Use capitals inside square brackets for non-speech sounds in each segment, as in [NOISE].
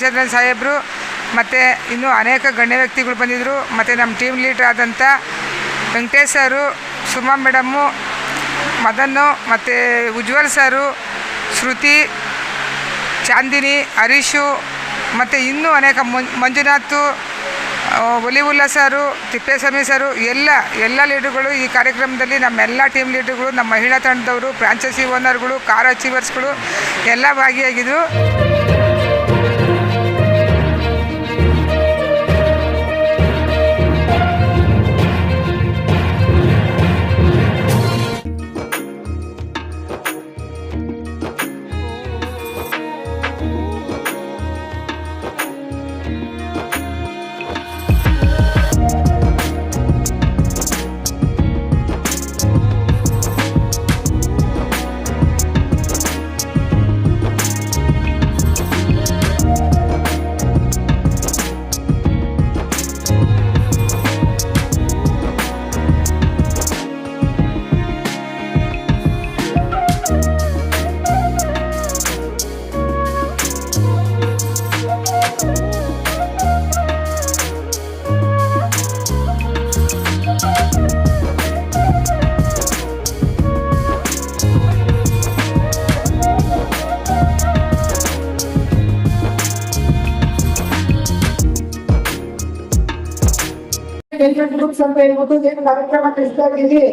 ಚಂದ್ರನ್ ಸಾಹೇಬರು, ಮತ್ತು ಇನ್ನೂ ಅನೇಕ ಗಣ್ಯ ವ್ಯಕ್ತಿಗಳು ಬಂದಿದ್ದರು ಮತ್ತು ನಮ್ಮ ಟೀಮ್ ಲೀಡರ್ ಆದಂಥ ವೆಂಕಟೇಶ್ ಸರು, ಸುಮಾ ಮೇಡಮ್ಮು ಮದನ್ನು, ಮತ್ತು ಉಜ್ವಲ್ ಸರು, ಶ್ರುತಿ, ಚಾಂದಿನಿ, ಹರೀಶು, ಮತ್ತು ಇನ್ನೂ ಅನೇಕ ಮಂಜುನಾಥ್ ಒಲಿವುಲ್ಲ ಸರು, ತಿಪ್ಪೇಸ್ವಾಮಿ ಸರು, ಎಲ್ಲ ಎಲ್ಲ ಲೀಡರ್ಗಳು ಈ ಕಾರ್ಯಕ್ರಮದಲ್ಲಿ ನಮ್ಮೆಲ್ಲ ಟೀಮ್ ಲೀಡರ್ಗಳು ನಮ್ಮ ಮಹಿಳಾ ತಂಡದವರು ಫ್ರಾಂಚೈಸಿ ಓನರ್ಗಳು ಕಾರ್ ಅಚೀವರ್ಸ್ಗಳು ಎಲ್ಲ ಭಾಗಿಯಾಗಿದ್ದರು ಹೇಳ್ಬಿಟ್ಟು ಏನು ಕಾರ್ಯಕ್ರಮ ಇದ್ದೀವಿ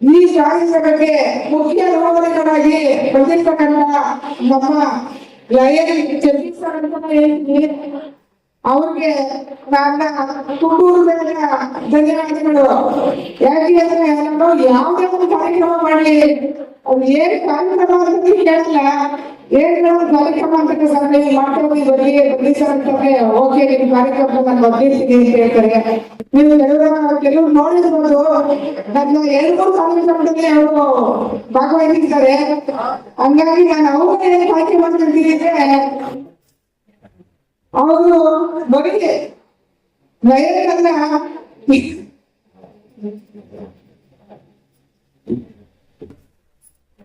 ಈ ಕಾರ್ಯಕ್ರಮಕ್ಕೆ ಮುಖ್ಯ ರೋಗಗಳಾಗಿ ಬಂದಿರ್ತಕ್ಕಂಥ ನಮ್ಮ ಲಯನ್ ಜಗದೀಶ್ ಸರ್ ಅವ್ರಿಗೆ ನನ್ನ ತುಮಕೂರು ಧನ್ಯವಾದಗಳು. ಯಾಕೆ ಅಂದ್ರೆ ನಾವು ಯಾವುದೇ ಒಂದು ಕಾರ್ಯಕ್ರಮ ಮಾಡಿ, ಅವ್ರು ಏನ್ ಕಾರ್ಯಕ್ರಮ ಅಂತ ಕೇಳಲ್ಲ. ಏನ್ ನಾವು ಕಾರ್ಯಕ್ರಮ ಅಂತ ಸಂಜೆ ಮಾಡ್ಕೊಂಡು ಬಗ್ಗೆ ಬರಲಿ ಸರ್ ಅಂತಂದ್ರೆ ಓಕೆ ನಿಮ್ ಕಾರ್ಯಕ್ರಮ ನಾನು ಬದಲಿಸ್ತೀನಿ ಅಂತ ಹೇಳ್ತಾರೆ. ನೀವು ಎಲ್ಲರೂ ಕೆಲವ್ರು ನೋಡಿರ್ಬೋದು. ನನ್ನ ಮೂರು ಕಾರ್ಯಕ್ರಮದಲ್ಲಿ ಅವರು ಭಾಗವಹಿಸಿದ್ದಾರೆ. ಹಂಗಾಗಿ ನಾನು ಅವರು ಏನ್ ಕಾರ್ಯಕ್ರಮ ಮಾಡ್ತಿದ್ರೆ ಅವರು ಬರೀ ನಯನನ್ನ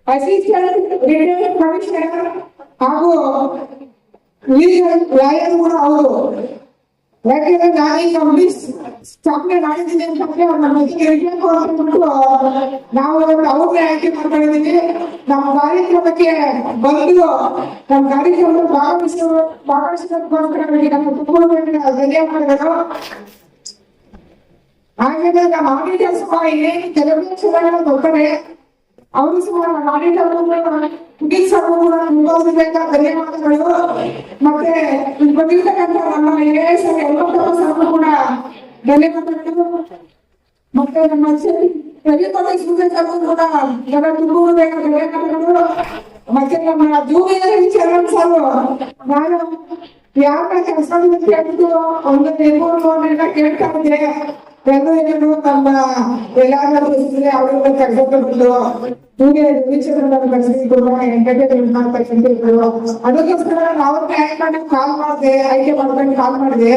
ಅಸಿಸ್ಟೆಂಟ್ ರಿಟೈರ್ಡ್ ಕಮಿಷನರ್ ಹಾಗೂ ಲೀಗಲ್ ಲಾಯರ್ ಕೂಡ ಅವರು ಯಾಕೆಂದ್ರೆ ನಾನೀಗ ಪೊಲೀಸ್ ಸ್ಥಾಪನೆ ಮಾಡಿದ್ದೀನಿ ಅಂತಂದ್ರೆ ಅವ್ರು ನಮ್ಮ ಇರ್ಬೇಕು ಅಂದ್ಬಿಟ್ಟು ನಾವು ಅವ್ರನ್ನೇ ಆಯ್ಕೆ ಮಾಡ್ಕೊಂಡಿದ್ದೀವಿ ನಮ್ಮ ಕಾರ್ಯಕ್ರಮಕ್ಕೆ ಬಂದು, ನಮ್ಮ ಕಾರ್ಯಕ್ರಮ ಭಾಗವಹಿಸೋ ಭಾಗವಹಿಸೋದಕ್ಕೋಸ್ಕರ ಅವರಿಗೆ ನಮ್ಮ ತುಂಬ ಧನ್ಯವಾದಗಳು ಹಾಗಾದ್ರೆ ನಮ್ಮ ಆಡಿಟರ್ ಸಹ ಏನೇನು ಕೆಲವು ವರ್ಷಗಳ ಬರ್ತಾರೆ ಅವರು ಸಹ ಆಡಿಟರ್ ಪುಲೀಸ್ ಅವರು ಕೂಡ ಧನ್ಯವಾದಗಳು ಮತ್ತೆ ಬಂದಿರ್ತಕ್ಕಂಥ ನಮ್ಮ ಎ ಎಸ್ ಎಲ್ಲರೂ ಸಹ ಕೂಡ ಧನ್ಯವಾದಗಳು ಮತ್ತೆ ನಮ್ಮ ರವಿಪದ ಸೂರ್ಯಕರು ಕೂಡ ಜನ ತುಂಬ ಬೇಕಾದ ಧನ್ಯವಾದಗಳು ಮತ್ತೆ ನಮ್ಮ ಜೂನಿಯರ್ ನಾನು ಯಾರ ಕೆಲಸ ಕೇಳಿದ್ದು ಒಂದು ನಿರ್ಮೂಲ ಕೇಳ್ತಾ ಇದ್ದೆ ಎಲ್ಲರೂ ಏನು ನಮ್ಮ ಎಲ್ಲಾದ್ರೂ ಇದ್ರೆ ಅವ್ರಿಗೆ ಕರ್ಕೊಂಡು ಹೀಗೆ ವೀಕ್ಷಕರನ್ನ ಕರೆಸಿಕೊಂಡು ಎಂಟರ್ಟೈನ್ಮೆಂಟ್ ಮಾಡ್ತಾ ಇದ್ರು ಅದಕ್ಕೋಸ್ಕರ ನಾವು ಮಾಡಿ ಕಾಲ್ ಮಾಡಿದೆ, ಆಯ್ಕೆ ಮಾಡ್ಕೊಂಡು ಕಾಲ್ ಮಾಡಿದೆ.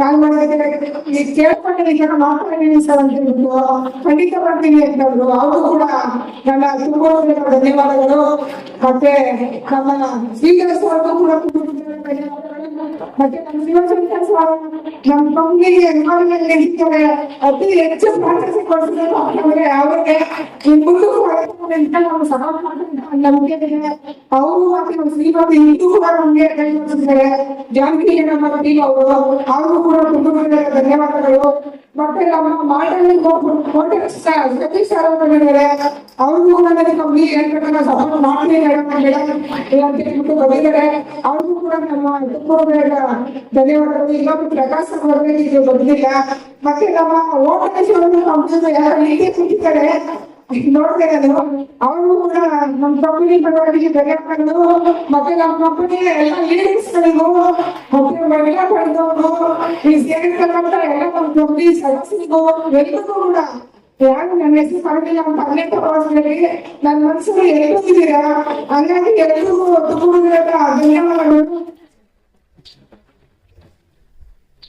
ಕಾಲ್ ಮಾಡಿದ್ರೆ ಈಗ ಕೇಳ್ಕೊಂಡಿದ್ದೀನಿ ಜನ ಮಾತಾಡಿದ್ದೀನಿ ಸರ್ ಅಂತ ಹೇಳಿದ್ರು ಖಂಡಿತ ಮಾಡ್ತೀನಿ ಅಂತ ಹೇಳಿದ್ರು ಅವರು ಕೂಡ ನನ್ನ ತುಂಬಾ ಧನ್ಯವಾದಗಳು. ಮತ್ತೆ ನಮ್ಮ ಸ್ವೀಕರಿಸುವ ಕೂಡ ಧನ್ಯವಾದಗಳು. ಮತ್ತೆ ನಮ್ಮ ನಿಯೋಜನೆ ಸ್ವಾಮಿ ನಮ್ಮ ಕಂಪ್ನಿಗೆ ಎನ್ವೈರನ್ಮೆಂಟ್ ನಡೀತಾರೆ ಹೆಚ್ಚು ಪ್ರಾರ್ಥನೆ ಕೊಡಿಸಿದ್ರು ಅವ್ರಿಗೆ ಅವ್ರಿಗೆ ಮುಂದೆ ಅಂತ ನಾವು ಸಹಾಯ ನಮ್ಗೆ ಅವರು ಮತ್ತೆ ನಮ್ಮ ಶ್ರೀಮತಿ ಇಂದು ಕೂಡ ನಮ್ಗೆ ಕೈ ಜೋಡಿಸಿದ್ದಾರೆ ಜಾನಕಿ ನಮ್ಮ ಅವರು ಅವರು ಕೂಡ ತುಂಬ ಧನ್ಯವಾದಗಳು. ಮತ್ತೆ ನಮ್ಮ ಮಾಟಲ್ಲಿ ಕೋಟೆ ಸತೀಶ್ ಸರ್ ಅವರು ಅವ್ರಿಗೂ ಕೂಡ ನನಗೆ ಕಂಪ್ನಿ ಸಪೋರ್ಟ್ ಮಾಡ್ತೀನಿ ಮೇಡಮ್ ಮೇಡಮ್ ಅಂತ ಹೇಳ್ಬಿಟ್ಟು ಅವ್ರಿಗೂ ಕೂಡ ನಮ್ಮ ತುಂಬ ಧನ್ಯವಾದಗಳು. ಇನ್ನೊಂದು ಪ್ರಕಾಶ ಅವರಿಗೆ ಇದು ಬಂದಿಲ್ಲ. ಮತ್ತೆ ನಮ್ಮ ಕಂಪ್ನಿ ಯಾರು ಹೀಗೆ ಕೂತಿದ್ದಾರೆ? ನೋಡ್ತೇನೆ ನಾನು. ಅವರು ಕೂಡ ನಮ್ಮ ಕಂಪನಿ ಪರವಾಗಿ ಧನ್ಯವಾದಗಳು. ಮತ್ತೆ ನಮ್ಮ ಕಂಪನಿಯ ಎಲ್ಲ ಲೀಡರ್ಸ್ ಮತ್ತೆ ಮಹಿಳಾ ಪಡೆದವರು, ಈ ಸೇರಿರ್ತಕ್ಕಂಥ ಎಲ್ಲ ನಮ್ಮ ಕಂಪನಿ ಸದಸ್ಯರಿಗೂ ಎಲ್ಲರಿಗೂ ಕೂಡ ಯಾರು ನನ್ನ ಹೆಸರು ಕರೆದಿಲ್ಲ ನಮ್ಮ ತಂದೆ ಪ್ರವಾಸದಲ್ಲಿ ನನ್ನ ಮನಸ್ಸಲ್ಲಿ ಎಲ್ಲರೂ ಇದ್ದೀರಾ? ಹಂಗಾಗಿ ಎಲ್ಲರಿಗೂ ಧನ್ಯವಾದಗಳು.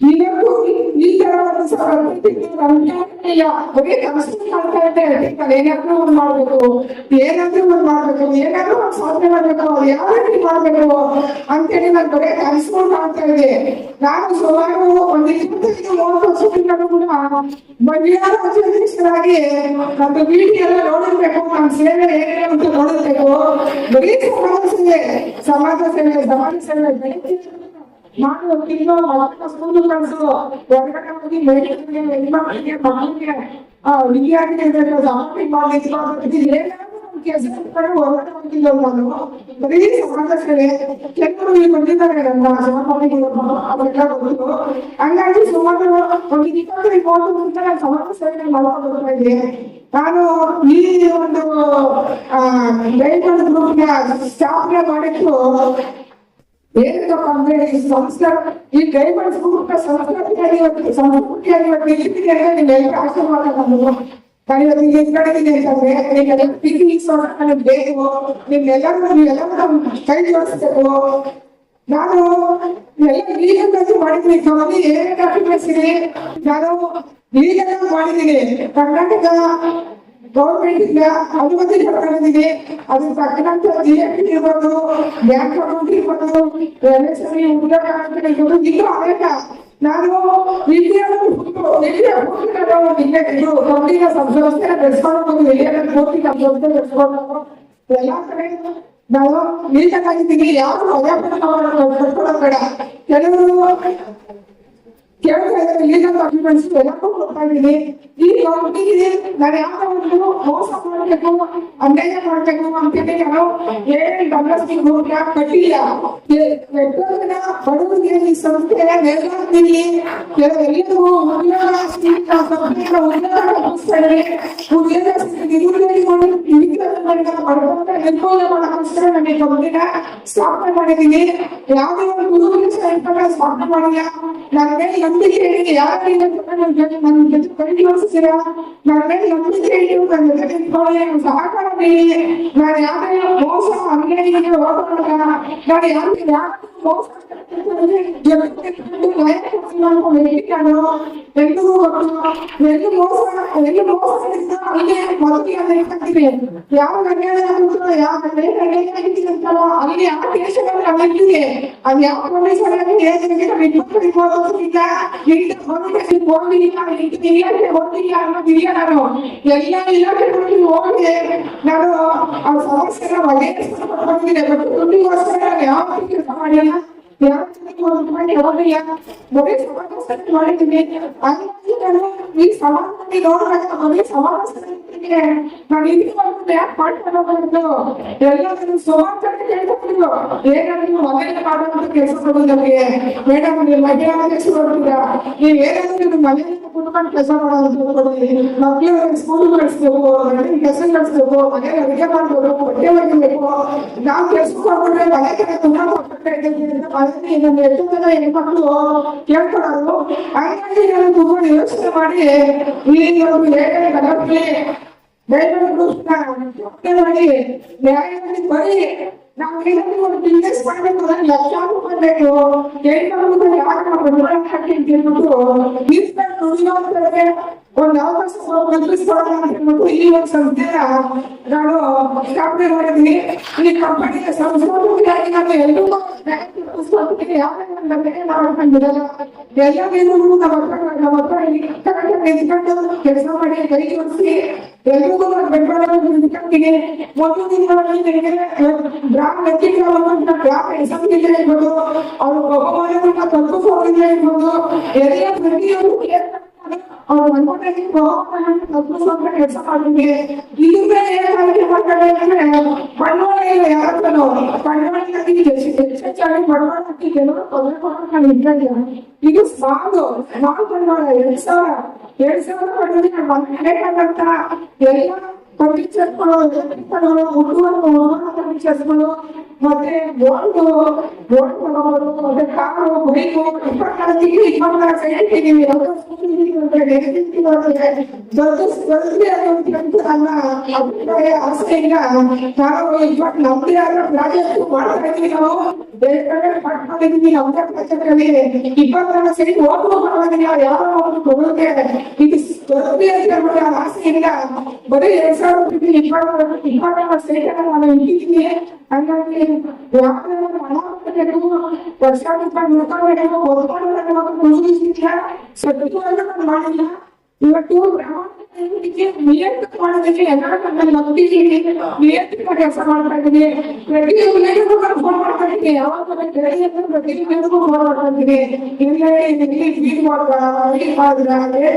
ಇವತ್ತು ಈ ತರ ಒಂದು ಸಂಘಟನೆಯ ಬರೀ ಕೆಲಸ ಮಾಡ್ತಾ ಇದ್ದೆ ನಾನು ಏನಾದ್ರೂ ಒಂದ್ ಮಾಡ್ಬೇಕು ಏನಾದ್ರೂ ಒಂದ್ ಮಾಡ್ಬೇಕು ಏನಾದ್ರೂ ಒಂದು ಸಾಧನೆ ಮಾಡ್ಬೇಕು ಅದು ಯಾವ ರೀತಿ ಮಾಡ್ಬೇಕು ಅಂತೇಳಿ ನಾನು ಬರೀ ಕನಸುಗಳು ಮಾಡ್ತಾ ಇದ್ದೆ ನಾನು ಸುಮಾರು ಒಂದ್ ಇಪ್ಪತ್ತೈದು ಮೂವತ್ತು ವರ್ಷದಿಂದಲೂ ಕೂಡ ಮಹಿಳಾ ಅಧ್ಯಕ್ಷರಾಗಿ ನನ್ನ ಬೀಟಿ ಎಲ್ಲ ನೋಡಿರ್ಬೇಕು ನನ್ನ ಸೇವೆ ಏನಿದೆ ಅಂತ ನೋಡಿರ್ಬೇಕು ಬರೀ ಸಮಾಜ ಸೇವೆ ಸಮಾಜ ಸೇವೆ ಸಮಾಜ ಸೇವೆ ಬೆಳಿಗ್ಗೆ ನಾನು ತಿನ್ನೋ ಮಕ್ಕಳ ಸ್ಕೂಲ್ ಕಳಿಸು ಹೊರಗಡೆ ಹೋಗಿ ಮೇಲಿಗೆ ಹೆಣ್ಮಕ್ಳಿಗೆ ಆ ವಿದ್ಯಾರ್ಥಿಗಳಿಗೆ ಅಂದ್ರೆ ಹೊರಗಡೆ ನಾನು ಬರೀ ಸೇವೆ ಕೆಲವರು ಬಂದಿದ್ದಾರೆ ಅವೆಲ್ಲ ಹಂಗಾಗಿ ಸುಮಾರು ಒಂದು ಇಪ್ಪತ್ತು ಇಪ್ಪತ್ತು ಮುಂಚೆ ನಾನು ಸಮಾಜ ಸೇವೆ ಮಾಡ್ಕೊಂಡು ನಾನು ಈ ಒಂದು ಗೈಡ್ ಗ್ರೂಪ್ನ ಮಾಡಿದ್ದು ಏನಕ್ಕಪ್ಪ ಅಂದ್ರೆ ಈ ಸಂಸ್ಕಾರ, ಈ ಗೈಬಲ್ಸ್ ಗ್ರೂಪ್ನ ಸಂಸ್ಕೃತಿಯಾಗಿ ಇವತ್ತು ಸಂಸ್ಕೃತಿಯಾಗಿ ಇವತ್ತು ಇಲ್ಲಿದೆ ಅಂದ್ರೆ ನಿಮ್ಮೆಲ್ಲ ಆಶೀರ್ವಾದ ನಮ್ಮದು ನಾನು ಇವತ್ತು ಇಲ್ಲಿ ಇದ್ಕೊಂಡಿದ್ದೀನಿ ಅಂತಂದ್ರೆ ನಿಮ್ಮೆಲ್ಲ ಪಿಕ್ನಿಕ್ಸ್ ನನಗೆ ಬೇಕು. ಎಲ್ಲರೂ ನೀವೆಲ್ಲರೂ ಕೈ ಜೋಡಿಸ್ಬೇಕು. ನಾನು ಎಲ್ಲ ಏನೇ ಡಾಕ್ಯುಮೆಂಟ್ಸ್ ಇದೆ? ನಾನು ಲೀಗಲ್ ಮಾಡಿದ್ದೀನಿ. ಕರ್ನಾಟಕ ಗೌರ್ಮೆಂಟ್ ಇಂದ ಅನುಮತಿ ಪಡೆದಿದೆ ಅದ್ರ ತಕ್ಕಂತ ಜಿ ಟಿ ಇರ್ಬೋದು ಬ್ಯಾಂಕ್ ಅಕೌಂಟ್ ಇರ್ಬೋದು ಎಲ್ ಎಸ್ ಎಂ ಉದ್ಯೋಗ ಇರ್ಬೋದು. ಇನ್ನೂ ಅನೇಕ ನಾನು ಇಂಡಿಯಾ ಇದು ಕಂಪ್ನಿನ ಸಂಸ್ಥೆ ಬೆಳೆಸ್ಕೊಂಡು ಬಂದು ಇಂಡಿಯಾ ಪೂರ್ತಿ ನಮ್ಮ ಸಂಸ್ಥೆ ಬೆಳೆಸ್ಕೊಂಡು ಎಲ್ಲ ಕಡೆ ನಾವು ಆಗಿದ್ದೀನಿ ಯಾರು ಭಯ ಪಡ್ಕೊಳ್ಳೋದು ಬೇಡ. ಕೆಲವರು ಕೇಳ್ತಾ ಇದ್ದಾರೆ ಲೀಗಲ್ ಡಾಕ್ಯುಮೆಂಟ್ಸ್ ಎಲ್ಲಕ್ಕೂ ಕೊಡ್ತಾ ಇದ್ದೀನಿ ಈ ಕಂಪ್ನಿಗೆ ನಾನು ಯಾವ್ದೋ ಒಂದು ಮೋಸ ಮಾಡಬೇಕು ಅನ್ಯಾಯ ಮಾಡಬೇಕು ಅಂತೇಳಿ ನಾನು ಏನ್ ಡಾಲರ್ಸ್ಗೆ ಹೋಗ್ಲಾ ಕಟ್ಟಿಲ್ಲ ಜನ ಬಡವರಿಗೆ ಈ ಸಂಸ್ಥೆ ನೆರವಾಗ್ತೀನಿ ಎಲ್ಲರಿಗೂ ಉದ್ಯೋಗ ಕಂಪ್ನಿಗಳ ಉದ್ಯೋಗ ಸಂಸ್ಥೆಗಳಿಗೆ ಉದ್ಯೋಗ ನಿರುದ್ಯೋಗಿಗಳು ನಿರುದ್ಯೋಗಿಗಳನ್ನ ಪಡ್ಕೊಂಡ ನಿರ್ಮೂಲ ಮಾಡೋಕ್ಕೋಸ್ಕರ ನಾನು ಈ ಕಂಪ್ನಿನ ಸ್ಥಾಪನೆ ಮಾಡಿದ್ದೀನಿ ಯಾವುದೇ ಒಂದು ಗುರುವಿನ ಸ್ಥಾಪನೆ ಮಾಡಿಲ್ಲ ನನ್ನ ನಂಬಿಕೆ ಇಡಿ ಯಾರು ನನ್ನ ಜೊತೆ ಕೈ ಜೋಡಿಸ್ತೀರಾ ನನ್ನ ಮೇಲೆ ನಂಬಿಕೆ ಇಡಿ ನನ್ನ ಜೊತೆ ನಿಂತ್ಕೊಳ್ಳಿ, ಸಹಕಾರ ನೀಡಿ ನಾನು ಯಾವುದೇ ಮೋಸ ಅನ್ಯಾಯಕ್ಕೆ ಹೋಗೋದಿಲ್ಲ ನಾನು ಯಾರಿಗೆ ಯಾರು ಮೋಸ ಎಲ್ರಿಗೂ ಗೊತ್ತು ಎಲ್ಲಿ ಮೋಸ ಎಲ್ಲಿ ಮೋಸದಿಂದ ಅಲ್ಲಿ ಮೊದಲಿಗೆ ಅದೇ ಕಟ್ಟಿದೆ ಯಾವ ಅನ್ಯಾಯ ಆಗುತ್ತೋ ಯಾವ ಅನ್ಯಾಯ ಅನ್ಯಾಯ ಆಗಿತ್ತು ಅಂತಲೋ ಅಲ್ಲಿ ಯಾವ ದೇಶಗಳು ನಮ್ಮಲ್ಲಿದೆ ಅದು ಯಾವ ಪೊಲೀಸರಲ್ಲಿ ಹೇಗೆ ಇಪ್ಪತ್ತು ಇಪ್ಪತ್ತೊಂದಿಲ್ಲ ಇಂಥ ಪೊಲೀಸ್ ಹೋಗಿಲ್ಲ ಇಂಥ ಇಲಾಖೆ ಹೋಗಿಲ್ಲ ಅನ್ನೋದಿಲ್ಲ ನಾನು ಎಲ್ಲ ಇಲಾಖೆಗಳಲ್ಲಿ ಹೋಗಿ ನಾನು ಆ ಸಮಸ್ಯೆನ ಬಗೆಹರಿಸ್ಕೊಂಡಿದ್ದೀನಿ ಬಟ್ ದುಡ್ಡಿಗೋಸ್ಕರ ನಾನು ಯಾವ ಕೆಲಸ ಮಾಡಿಲ್ಲ ಯಾವ ಒಂದು ನಾವು ಒಂದು ಯಾಕೆ ಮಾಡ್ಕೊಂಡು ಎಲ್ಲರೂ ಸುಮಾರು ಕೇಳ್ಕೊಂಡಿದ್ರು ಏನಾದ್ರು ಮನೆಯಲ್ಲಿ ಮಾಡುವಂತ ಕೆಲಸ ಕೊಡೋದು ನಮಗೆ. ಮೇಡಮ್, ನೀವು ಮಹಿಳಾ ಕೆಲಸ ಕೊಡ್ತೀರಾ ನೀವು ಏನಾದ್ರು ನೀವು ಮನೆಯಲ್ಲಿ ಕುತ್ಕೊಂಡು ಕೆಲಸ ಮಾಡೋದು ಕೊಡಿ. ಮಕ್ಕಳು ಸ್ಕೂಲ್ ಕಳಿಸ್ಬೇಕು ಮನೆಗೆ ಕೆಲಸ ಕಳಿಸ್ಬೇಕು, ಮನೆಯಲ್ಲಿ ಅಡುಗೆ ಮಾಡ್ಬೇಕು, ಬಟ್ಟೆ ಒಗಿಬೇಕು. ನಾವು ಕೆಲಸ ಹೋಗ್ಬಿಟ್ರೆ ಮನೆ ಕಡೆ ತುಂಬಾ ಮನೆಯಲ್ಲಿ ಎಷ್ಟು ಜನ ಹೆಣ್ಮಕ್ಳು ಕೇಳ್ಕೊಳ್ಳೋದು ಹಂಗಾಗಿ ನಾನು ತುಂಬಾ ಯೋಚನೆ ಮಾಡಿ. ಇಲ್ಲಿ ಒಂದು ಏನೇ ಗಣಪತಿ ಮುಖ್ಯವಾಗಿ ನ್ಯಾಯವಾಗಿ ಬರೀ ನಾವು ಏನಾದ್ರು ಒಂದು ಬಿಸ್ನೆಸ್ ಮಾಡಬೇಕು ಅಂದ್ರೆ ಲಕ್ಷಾಂತರ ಮಾಡಬೇಕು ಹೆಣ್ಮಕ್ಳು ಯಾಕೆ ನಾವು ಹಾಕಿ ಅಂತ ಹೇಳ್ಬಿಟ್ಟು ದುಡಿಯೋಂಥವ್ರಿಗೆ ಒಂದು ಅವಕಾಶ ಕಲ್ಪಿಸ್ಕೊಡೋಣ ಅಂತ ಈ ಒಂದು ಸಂಸ್ಥೆ ನಾನು ಸ್ಥಾಪನೆ ಮಾಡಿದ್ವಿ ಈ ಕಂಪನಿಯ ಸಂಸ್ಕೃತಿಯಾಗಿ ನಾನು ಎಲ್ರಿಗೂ ಸಂಸ್ಕೃತಿಗೆ ಯಾವ್ದೇ ಮಾಡ್ಕೊಂಡಿರಲ್ಲ ಎಲ್ಲರಿಗೂ ನಮ್ಮ ಕೆಲಸ ಮಾಡಿ ಕೈ ಜೋಡಿಸಿ ಎಲ್ರಿಗೂ ನಾನು ಬೆಂಗಳೂರು ನಿಂತ್ಕೊಂಡಿದ್ದೀನಿ ಒಂದು ದಿನಗಳಲ್ಲಿ ಗ್ರಾಮ ವ್ಯಕ್ತಿಗಳು ಅಂತ ಗ್ರಾಮ ಹೆಸರಿದೆ ಇರ್ಬೋದು ಅವ್ರ ಇರ್ಬೋದು ಎಲ್ಲ ಪ್ರತಿಯೊಂದು ಅವ್ರು ಬಹುಮಾನ ತಲುಪಿಸುವಂತ ಕೆಲಸ ಮಾಡಿದ್ವಿ ಇಲ್ಲಿಂದ ಅಂದ್ರೆ ಬಂಡವಾಳ ಇಲ್ಲ ಯಾರ ಹತ್ರನೂ ಬಂಡವಾಳ ಹಾಕಿ ಹೆಚ್ಚೆಚ್ಚಾಗಿ ಬಂಡವಾಳ ಹಾಕಿ ಕೆಲವರು ತೊಂದರೆ ಕೊಡೋದು ಇದ್ದಾಗ ಇದು ಸಾಲು ಸ್ಮಾಲ್ ಬಂಡವಾಳ ಎರಡ್ ಸಾವಿರ ಎರಡ್ ಸಾವಿರ ಪಡೆದ್ರೆ ಮನೆಬೇಕಂತ ಎಲ್ಲ ಫರ್ನಿಚರ್ಗಳು ಎಲೆಕ್ಟ್ರಿಕಲ್ಗಳು ಹುಡುಗರು ಫರ್ನಿಚರ್ಸ್ಗಳು ಮತ್ತೆ ಬೋಲ್ಡು ಬೋಲ್ಡ್ ತಗೋಬೋದು ಮತ್ತೆ ಕಾರು ಬೈಕು ಇಪ್ಪತ್ತಾರು ತಿಂಗಳು ಇಪ್ಪತ್ತಾರು ಸೈಟ್ ಇಟ್ಟಿದ್ದೀವಿ ದೊಡ್ಡ ದೊಡ್ಡದೇ ಆದಂತ ನನ್ನ ಅಭಿಪ್ರಾಯ ಆಸೆಯಿಂದ ನಾವು ಇಪ್ಪತ್ತು ನಮ್ಮದೇ ಆದ ಪ್ರಾಜೆಕ್ಟ್ ಮಾಡ್ತಾ ಇದ್ದೀವಿ ನಾವು ಬೇರೆ ಕಡೆ ಮಾಡ್ಕೊಂಡಿದೀವಿ ನಮ್ದೇ ಪ್ರಪಂಚದಲ್ಲಿ ಇಪ್ಪತ್ತರ ಸರಿ ಹೋಗುವ ಪರವಾಗಿಲ್ಲ ಯಾರೋ ಒಂದು ಮಗುವಿಗೆ ಇದು ದೊಡ್ಡದೇ ಅಂತ ಹೇಳ್ಬಿಟ್ಟು ಆ ಆಸೆ ಇಲ್ಲ ಬರೀ ಎರಡ್ ಸಾವಿರದ ಇಪ್ಪತ್ತರ ಇಪ್ಪತ್ತರ ಸರಿ ನಾನು ಇಟ್ಟಿದ್ದೀನಿ ಹಂಗಾಗಿ ಯಾವ್ದಾದ್ರು ಹಣ ಕಟ್ಟಬೇಕು, ವರ್ಷ ರೂಪಾಯಿ ಉಳ್ಕೊಬೇಕು, ಓದ್ಕೊಂಡು ಮುಗಿಸ್ತಿಲ್ಲ ಸದ್ಯಕ್ಕೆ ನಾನು ಮಾಡಿಲ್ಲ ಇವತ್ತು ಗ್ರಾಮಕ್ಕೆ ನಿಯಂತ್ರಣ ಮಾಡೋದಕ್ಕೆ ಎಲ್ಲರೂ ನನ್ನ ಮಕ್ಕಳಿಗೆ ನಿಯಂತ್ರಣ ಕೆಲಸ ಮಾಡ್ತಾ ಪ್ರತಿ ಯಾವಾಗ ಪ್ರತಿ ಮನೆಗೂ ಫೋನ್ ಮಾಡ್ತಾ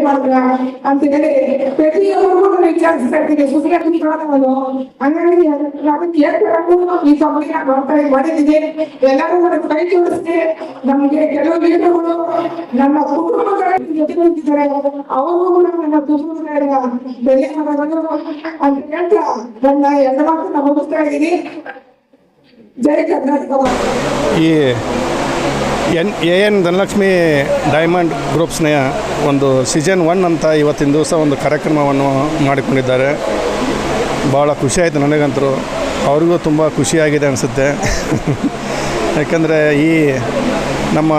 ಮಾಡಿದ್ರ? ಅಂತ ಹೇಳಿ ಪ್ರತಿಯೊಬ್ಬರಿಗೂ ನಾನು ವಿಚಾರಿಸ್ತಾ ಇದ್ದೀನಿ ಸುಮ್ಮನೆ ಕುತ್ಕೊಳ್ಳೋದು ಹಂಗಾಗಿ ನಾನು ಕೇಳ್ಕೊಂಡು ಈ ಕಂಪನಿ ಎಲ್ಲರೂ ನಮಗೆ ಕೆಲವು ಲೀಡರ್ಗಳು ನಮ್ಮ ಕುಟುಂಬಗಳ ಜೊತೆ ನಿಂತಿದ್ದಾರೆ ಅವರು ಕೂಡ ನನ್ನ ಕುಟುಂಬಗಳ ಬೆಲೆ ಹೇಳ್ತಾ ನನ್ನ ಜೈ ಕರ್ನಾಟಕ ಈ N A N Dhanalakshmi diamond ಗ್ರೂಪ್ಸ್ನ ಒಂದು ಸೀಸನ್ ಒನ್ ಅಂತ ಇವತ್ತಿನ ದಿವಸ ಒಂದು ಕಾರ್ಯಕ್ರಮವನ್ನು ಮಾಡಿಕೊಂಡಿದ್ದಾರೆ. ಭಾಳ ಖುಷಿ ಆಯಿತು ನನಗಂತರೂ ಅವ್ರಿಗೂ ತುಂಬ ಖುಷಿಯಾಗಿದೆ ಅನಿಸುತ್ತೆ. [LAUGHS] ಯಾಕಂದರೆ ಈ ನಮ್ಮ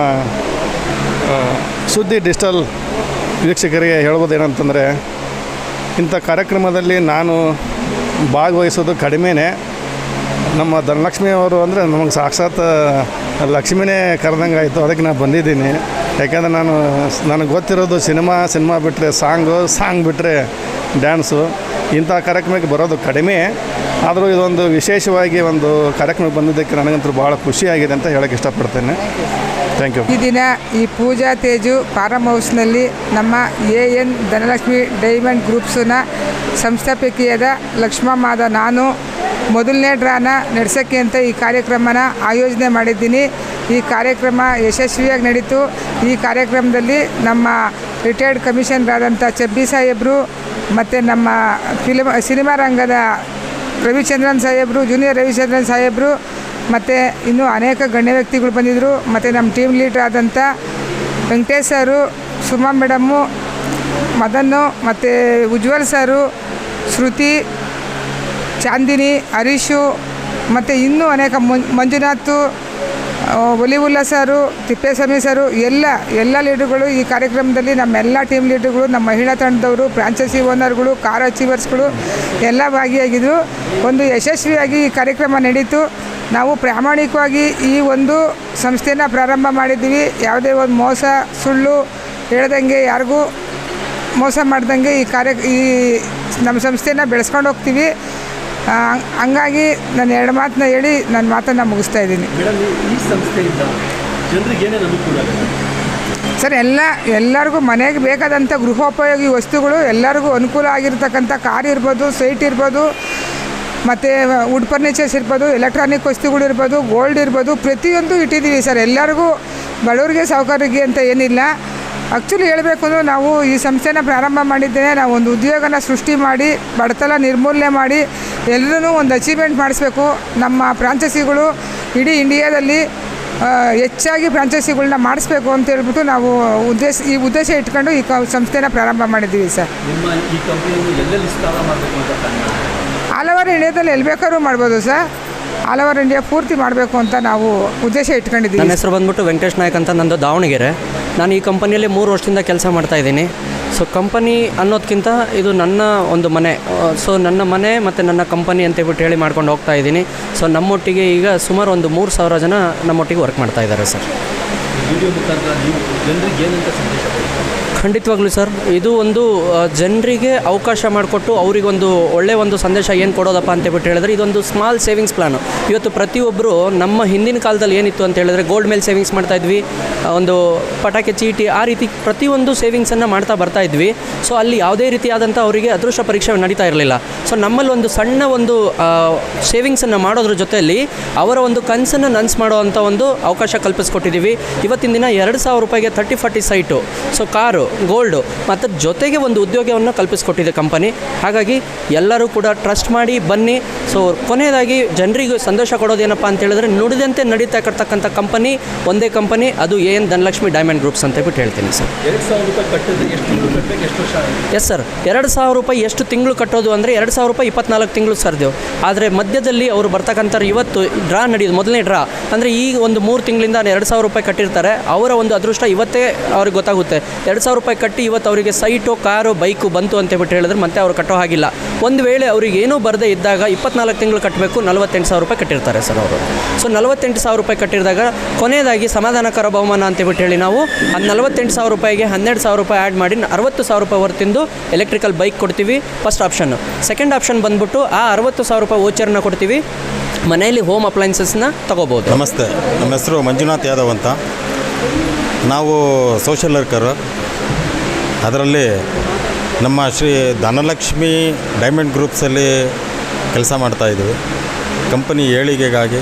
ಸುದ್ದಿ ಡಿಜಿಟಲ್ ವೀಕ್ಷಕರಿಗೆ ಹೇಳ್ಬೋದೇನಂತಂದರೆ ಇಂಥ ಕಾರ್ಯಕ್ರಮದಲ್ಲಿ ನಾನು ಭಾಗವಹಿಸೋದು ಕಡಿಮೆನೇ. ನಮ್ಮ ಧನಲಕ್ಷ್ಮಿ ಅವರು ಅಂದರೆ ನಮಗೆ ಸಾಕ್ಷಾತ್ ಲಕ್ಷ್ಮಿನೇ ಕರೆದಂಗೆ ಆಯಿತು ಅದಕ್ಕೆ ನಾನು ಬಂದಿದ್ದೀನಿ. ಯಾಕೆಂದರೆ ನಾನು ನನಗೆ ಗೊತ್ತಿರೋದು ಸಿನಿಮಾ ಸಿನಿಮಾ ಬಿಟ್ಟರೆ ಸಾಂಗು, ಸಾಂಗ್ ಬಿಟ್ಟರೆ ಡ್ಯಾನ್ಸು, ಇಂಥ ಕಾರ್ಯಕ್ರಮಕ್ಕೆ ಬರೋದು ಕಡಿಮೆ. ಆದರೂ ಇದೊಂದು ವಿಶೇಷವಾಗಿ ಒಂದು ಕಾರ್ಯಕ್ರಮಕ್ಕೆ ಬಂದಿದ್ದಕ್ಕೆ ನನಗಂತೂ ಭಾಳ ಖುಷಿಯಾಗಿದೆ ಅಂತ ಹೇಳೋಕ್ಕೆ ಇಷ್ಟಪಡ್ತೇನೆ. ಥ್ಯಾಂಕ್ ಯು ಈ ದಿನ ಈ ಪೂಜಾ ತೇಜು ಫಾರಮ್ ಹೌಸ್ನಲ್ಲಿ ನಮ್ಮ ಎ ಎನ್ ಧನಲಕ್ಷ್ಮಿ ಡೈಮಂಡ್ ಗ್ರೂಪ್ಸ್ನ ಸಂಸ್ಥಾಪಕಿಯಾದ ಲಕ್ಷ್ಮಮ್ಮದ ನಾನು ಮೊದಲನೇ ಡ್ರಾನ ನಡೆಸೋಕ್ಕೆ ಅಂತ ಈ ಕಾರ್ಯಕ್ರಮನ ಆಯೋಜನೆ ಮಾಡಿದ್ದೀನಿ. ಈ ಕಾರ್ಯಕ್ರಮ ಯಶಸ್ವಿಯಾಗಿ ನಡೀತು. ಈ ಕಾರ್ಯಕ್ರಮದಲ್ಲಿ ನಮ್ಮ ರಿಟೈರ್ಡ್ ಕಮಿಷನರಾದಂಥ ಚಬ್ಬಿ ಸಾಹೇಬರು ಮತ್ತು ನಮ್ಮ ಫಿಲ್ಮ್ ಸಿನಿಮಾ ರಂಗದ ರವಿಚಂದ್ರನ್ ಸಾಹೇಬರು, ಜೂನಿಯರ್ ರವಿಚಂದ್ರನ್ ಸಾಹೇಬರು ಮತ್ತು ಇನ್ನೂ ಅನೇಕ ಗಣ್ಯ ವ್ಯಕ್ತಿಗಳು ಬಂದಿದ್ದರು ಮತ್ತು ನಮ್ಮ ಟೀಮ್ ಲೀಡರ್ ಆದಂಥ ವೆಂಕಟೇಶ್ ಸರು, ಸುಮಾ ಮೇಡಮ್ಮು ಮದನ್ನು, ಮತ್ತು ಉಜ್ವಲ್ ಸರು, ಶ್ರುತಿ, ಚಾಂದಿನಿ, ಹರೀಶು, ಮತ್ತು ಇನ್ನೂ ಅನೇಕ ಮಂಜುನಾಥ್ ಒಲಿವುಲ್ಲಾ ಸರು, ತಿಪ್ಪೇಸ್ವಾಮಿ ಸಾರು, ಎಲ್ಲ ಎಲ್ಲ ಲೀಡರ್ಗಳು ಈ ಕಾರ್ಯಕ್ರಮದಲ್ಲಿ ನಮ್ಮ ಎಲ್ಲ ಟೀಮ್ ಲೀಡರ್ಗಳು ನಮ್ಮ ಮಹಿಳಾ ತಂಡದವರು ಫ್ರಾಂಚೈಸಿ ಓನರ್ಗಳು ಕಾರ್ ಅಚೀವರ್ಸ್ಗಳು ಎಲ್ಲ ಭಾಗಿಯಾಗಿದ್ದರು ಒಂದು ಯಶಸ್ವಿಯಾಗಿ ಈ ಕಾರ್ಯಕ್ರಮ ನಡೀತು. ನಾವು ಪ್ರಾಮಾಣಿಕವಾಗಿ ಈ ಒಂದು ಸಂಸ್ಥೆನ ಪ್ರಾರಂಭ ಮಾಡಿದ್ದೀವಿ. ಯಾವುದೇ ಒಂದು ಮೋಸ, ಸುಳ್ಳು ಹೇಳ್ದಂಗೆ ಯಾರಿಗೂ ಮೋಸ ಮಾಡ್ದಂಗೆ ಈ ಕಾರ್ಯ, ಈ ನಮ್ಮ ಸಂಸ್ಥೆನ ಬೆಳೆಸ್ಕೊಂಡು ಹೋಗ್ತೀವಿ. ಹಂಗಾಗಿ ನಾನು ಎರಡು ಮಾತನ್ನ ಹೇಳಿ ನನ್ನ ಮಾತನ್ನು ಮುಗಿಸ್ತಾ ಇದ್ದೀನಿ. ಸರ್ ಎಲ್ಲ ಎಲ್ಲರಿಗೂ ಮನೆಗೆ ಬೇಕಾದಂಥ ಗೃಹೋಪಯೋಗಿ ವಸ್ತುಗಳು ಎಲ್ಲರಿಗೂ ಅನುಕೂಲ ಆಗಿರ್ತಕ್ಕಂಥ ಕಾರ್ ಇರ್ಬೋದು ಸೈಟ್ ಇರ್ಬೋದು ಮತ್ತು ವುಡ್ ಫರ್ನಿಚರ್ಸ್ ಇರ್ಬೋದು ಎಲೆಕ್ಟ್ರಾನಿಕ್ ವಸ್ತುಗಳು ಇರ್ಬೋದು ಗೋಲ್ಡ್ ಇರ್ಬೋದು ಪ್ರತಿಯೊಂದು ಇಟ್ಟಿದ್ದೀವಿ ಸರ್. ಎಲ್ಲರಿಗೂ ಬಡವರಿಗೆ ಸೌಕರ್ಯಕ್ಕೆ ಅಂತ ಏನಿಲ್ಲ. ಆ್ಯಕ್ಚುಲಿ ಹೇಳಬೇಕು ಅಂದರೆ ನಾವು ಈ ಸಂಸ್ಥೆನ ಪ್ರಾರಂಭ ಮಾಡಿದ್ದೇನೆ. ನಾವು ಒಂದು ಉದ್ಯೋಗನ ಸೃಷ್ಟಿ ಮಾಡಿ ಬಡತನ ನಿರ್ಮೂಲನೆ ಮಾಡಿ ಎಲ್ಲರೂ ಒಂದು ಅಚೀವ್ಮೆಂಟ್ ಮಾಡಿಸ್ಬೇಕು. ನಮ್ಮ ಫ್ರಾಂಚೈಸಿಗಳು ಇಡೀ ಇಂಡಿಯಾದಲ್ಲಿ ಹೆಚ್ಚಾಗಿ ಫ್ರಾಂಚೈಸಿಗಳನ್ನ ಮಾಡಿಸ್ಬೇಕು ಅಂತ ಹೇಳ್ಬಿಟ್ಟು ನಾವು ಉದ್ದೇಶ ಈ ಉದ್ದೇಶ ಇಟ್ಕೊಂಡು ಈ ಕ ಸಂಸ್ಥೆನ ಪ್ರಾರಂಭ ಮಾಡಿದ್ದೀವಿ ಸರ್. ಹಲವಾರು ಇಂಡಿಯಾದಲ್ಲಿ ಎಲ್ಲಿ ಬೇಕಾದ್ರೂ ಮಾಡ್ಬೋದು ಸರ್. ಆಲ್ ಓವರ್ ಇಂಡಿಯಾ ಪೂರ್ತಿ ಮಾಡಬೇಕು ಅಂತ ನಾವು ಉದ್ದೇಶ ಇಟ್ಕೊಂಡಿದ್ದೀವಿ. ನನ್ನ ಹೆಸರು ಬಂದ್ಬಿಟ್ಟು ವೆಂಕಟೇಶ್ ನಾಯಕ್ ಅಂತ ನಂದು ದಾವಣಗೆರೆ. ನಾನು ಈ ಕಂಪನಿಯಲ್ಲಿ ಮೂರು ವರ್ಷದಿಂದ ಕೆಲಸ ಮಾಡ್ತಾ ಇದ್ದೀನಿ. ಸೊ ಕಂಪನಿ ಅನ್ನೋದಕ್ಕಿಂತ ಇದು ನನ್ನ ಒಂದು ಮನೆ. ಸೊ ನನ್ನ ಮನೆ ಮತ್ತು ನನ್ನ ಕಂಪನಿ ಅಂತ ಹೇಳ್ಬಿಟ್ಟು ಹೇಳಿ ಮಾಡ್ಕೊಂಡು ಹೋಗ್ತಾ ಇದ್ದೀನಿ. ಸೊ ನಮ್ಮೊಟ್ಟಿಗೆ ಈಗ ಸುಮಾರು ಒಂದು ಮೂರು ಸಾವಿರ ಜನ ನಮ್ಮೊಟ್ಟಿಗೆ ವರ್ಕ್ ಮಾಡ್ತಾ ಇದ್ದಾರೆ ಸರ್ ಈ ವಿಡಿಯೋ ಮುಖಾಂತರ ನೀವು ಜನರಿಗೆ ಏನಂತ ಸಂದೇಶ ಖಂಡಿತವಾಗ್ಲೂ ಸರ್. ಇದು ಒಂದು ಜನರಿಗೆ ಅವಕಾಶ ಮಾಡಿಕೊಟ್ಟು ಅವರಿಗೊಂದು ಒಳ್ಳೆ ಒಂದು ಸಂದೇಶ ಏನು ಕೊಡೋದಪ್ಪ ಅಂತ ಹೇಳ್ಬಿಟ್ಟು ಹೇಳಿದ್ರೆ ಇದೊಂದು ಸ್ಮಾಲ್ ಸೇವಿಂಗ್ಸ್ ಪ್ಲಾನ್ ಇವತ್ತು ಪ್ರತಿಯೊಬ್ಬರು ನಮ್ಮ ಹಿಂದಿನ ಕಾಲದಲ್ಲಿ ಏನಿತ್ತು ಅಂತ ಹೇಳಿದ್ರೆ ಗೋಲ್ಡ್ ಮೇಲೆ ಸೇವಿಂಗ್ಸ್ ಮಾಡ್ತಾ ಇದ್ವಿ ಒಂದು ಪಟಾಕಿ ಚೀಟಿ, ಆ ರೀತಿ ಪ್ರತಿಯೊಂದು ಸೇವಿಂಗ್ಸನ್ನು ಮಾಡ್ತಾ ಬರ್ತಾ ಇದ್ವಿ. ಸೊ ಅಲ್ಲಿ ಯಾವುದೇ ರೀತಿಯಾದಂಥ ಅವರಿಗೆ ಅದೃಷ್ಟ ಪರೀಕ್ಷೆ ನಡೀತಾ ಇರಲಿಲ್ಲ. ಸೊ ನಮ್ಮಲ್ಲಿ ಒಂದು ಸಣ್ಣ ಒಂದು ಸೇವಿಂಗ್ಸನ್ನು ಮಾಡೋದ್ರ ಜೊತೆಯಲ್ಲಿ ಅವರ ಒಂದು ಕನಸನ್ನು ನನ್ಸ್ ಮಾಡುವಂಥ ಒಂದು ಅವಕಾಶ ಕಲ್ಪಿಸ್ಕೊಟ್ಟಿದ್ದೀವಿ. ಇವತ್ತಿನ ದಿನ ಎರಡು ಸಾವಿರ ರೂಪಾಯಿಗೆ thirty forty site so car gold ಮತ್ತು ಜೊತೆಗೆ ಒಂದು ಉದ್ಯೋಗವನ್ನು ಕಲ್ಪಿಸಿಕೊಟ್ಟಿದೆ ಕಂಪನಿ ಹಾಗಾಗಿ ಎಲ್ಲರೂ ಕೂಡ ಟ್ರಸ್ಟ್ ಮಾಡಿ ಬನ್ನಿ. ಸೊ ಕೊನೆಯದಾಗಿ ಜನರಿಗೆ ಸಂತೋಷ ಕೊಡೋದೇನಪ್ಪ ಅಂತ ಹೇಳಿದ್ರೆ ನುಡಿದಂತೆ ನಡೀತಾ ಇರ್ತಕ್ಕಂಥ ಕಂಪನಿ ಒಂದೇ ಕಂಪನಿ ಅದು A N Dhanalakshmi diamond groups ಅಂತ ಬಿಟ್ಟು ಹೇಳ್ತೀನಿ ಸರ್. ಎಸ್ ಸರ್ ಎರಡು ಸಾವಿರ ರೂಪಾಯಿ ಎಷ್ಟು ತಿಂಗಳು ಕಟ್ಟೋದು ಅಂದರೆ ಎರಡು ಸಾವಿರ ರೂಪಾಯಿ ಇಪ್ಪತ್ನಾಲ್ಕು ತಿಂಗಳು ಸರ್ದೇವು ಆದರೆ ಮಧ್ಯದಲ್ಲಿ ಅವರು ಬರ್ತಕ್ಕಂಥವ್ರು ಇವತ್ತು ಡ್ರಾ ನಡೆಯೋದು ಮೊದಲನೇ ಡ್ರಾ. ಅಂದರೆ ಈ ಒಂದು ಮೂರು ತಿಂಗಳಿಂದ ಎರಡು ಸಾವಿರ ರೂಪಾಯಿ ಕಟ್ಟಿರ್ತಾರೆ. ಅವರ ಒಂದು ಅದೃಷ್ಟ ಇವತ್ತೇ ಅವ್ರಿಗೆ ಗೊತ್ತಾಗುತ್ತೆ. ಎರಡು ಸಾವಿರ ರೂಪಾಯಿ ಕಟ್ಟಿ ಇವತ್ತು ಅವರಿಗೆ ಸೈಟು, ಕಾರು, ಬೈಕು ಬಂತು ಅಂತ ಹೇಳ್ಬಿಟ್ಟು ಹೇಳಿದ್ರೆ, ಮತ್ತೆ ಅವರು ಕಟ್ಟೋ ಹಾಗಿಲ್ಲ. ಒಂದು ವೇಳೆ ಅವ್ರಿಗೆ ಏನೂ ಬರದೇ ಇದ್ದಾಗ ಇಪ್ಪತ್ನಾಲ್ಕು ತಿಂಗಳು ಕಟ್ಟಬೇಕು, ನಲವತ್ತೆಂಟು ಸಾವಿರ ರೂಪಾಯಿ ಕಟ್ಟಿರ್ತಾರೆ ಸರ್ ಅವರು. ಸೊ ನಲವತ್ತೆಂಟು ಸಾವಿರ ರೂಪಾಯಿ ಕಟ್ಟಿದಾಗ ಕೊನೆಯದಾಗಿ ಸಮಾಧಾನಕರ ಬಹುಮಾನ ಅಂತ ಹೇಳ್ಬಿಟ್ಟು ಹೇಳಿ ನಾವು, ಆ ನಲವತ್ತೆಂಟು ಸಾವಿರ ರೂಪಾಯಿಗೆ ಹನ್ನೆರಡು ಸಾವಿರ ರೂಪಾಯಿ ಆ್ಯಡ್ ಮಾಡಿ, ಅರವತ್ತು ಸಾವಿರ ರೂಪಾಯಿ ಹೊರತಿಂದು ಎಲೆಕ್ಟ್ರಿಕಲ್ ಬೈಕ್ ಕೊಡ್ತೀವಿ ಫಸ್ಟ್ ಆಪ್ಷನ್ ಸೆಕೆಂಡ್ ಆಪ್ಷನ್ ಬಂದ್ಬಿಟ್ಟು ಆ ಅರವತ್ತು ಸಾವಿರ ರೂಪಾಯಿ ಓಚರ್ನ ಕೊಡ್ತೀವಿ, ಮನೆಯಲ್ಲಿ ಹೋಮ್ ಅಪ್ಲೈನ್ಸಸ್ನ ತಗೋಬೋದು. ನಮಸ್ತೆ. ನಮ್ಮ ಹೆಸರು ಮಂಜುನಾಥ್ ಯಾದವ್ ಅಂತ. ನಾವು ಸೋಷಲ್ ವರ್ಕರು ಅದರಲ್ಲಿ ನಮ್ಮ ಶ್ರೀ ಧನಲಕ್ಷ್ಮಿ ಡೈಮಂಡ್ ಗ್ರೂಪ್ಸಲ್ಲಿ ಕೆಲಸ ಮಾಡ್ತಾಯಿದ್ವಿ ಕಂಪನಿ ಏಳಿಗೆಗಾಗಿ.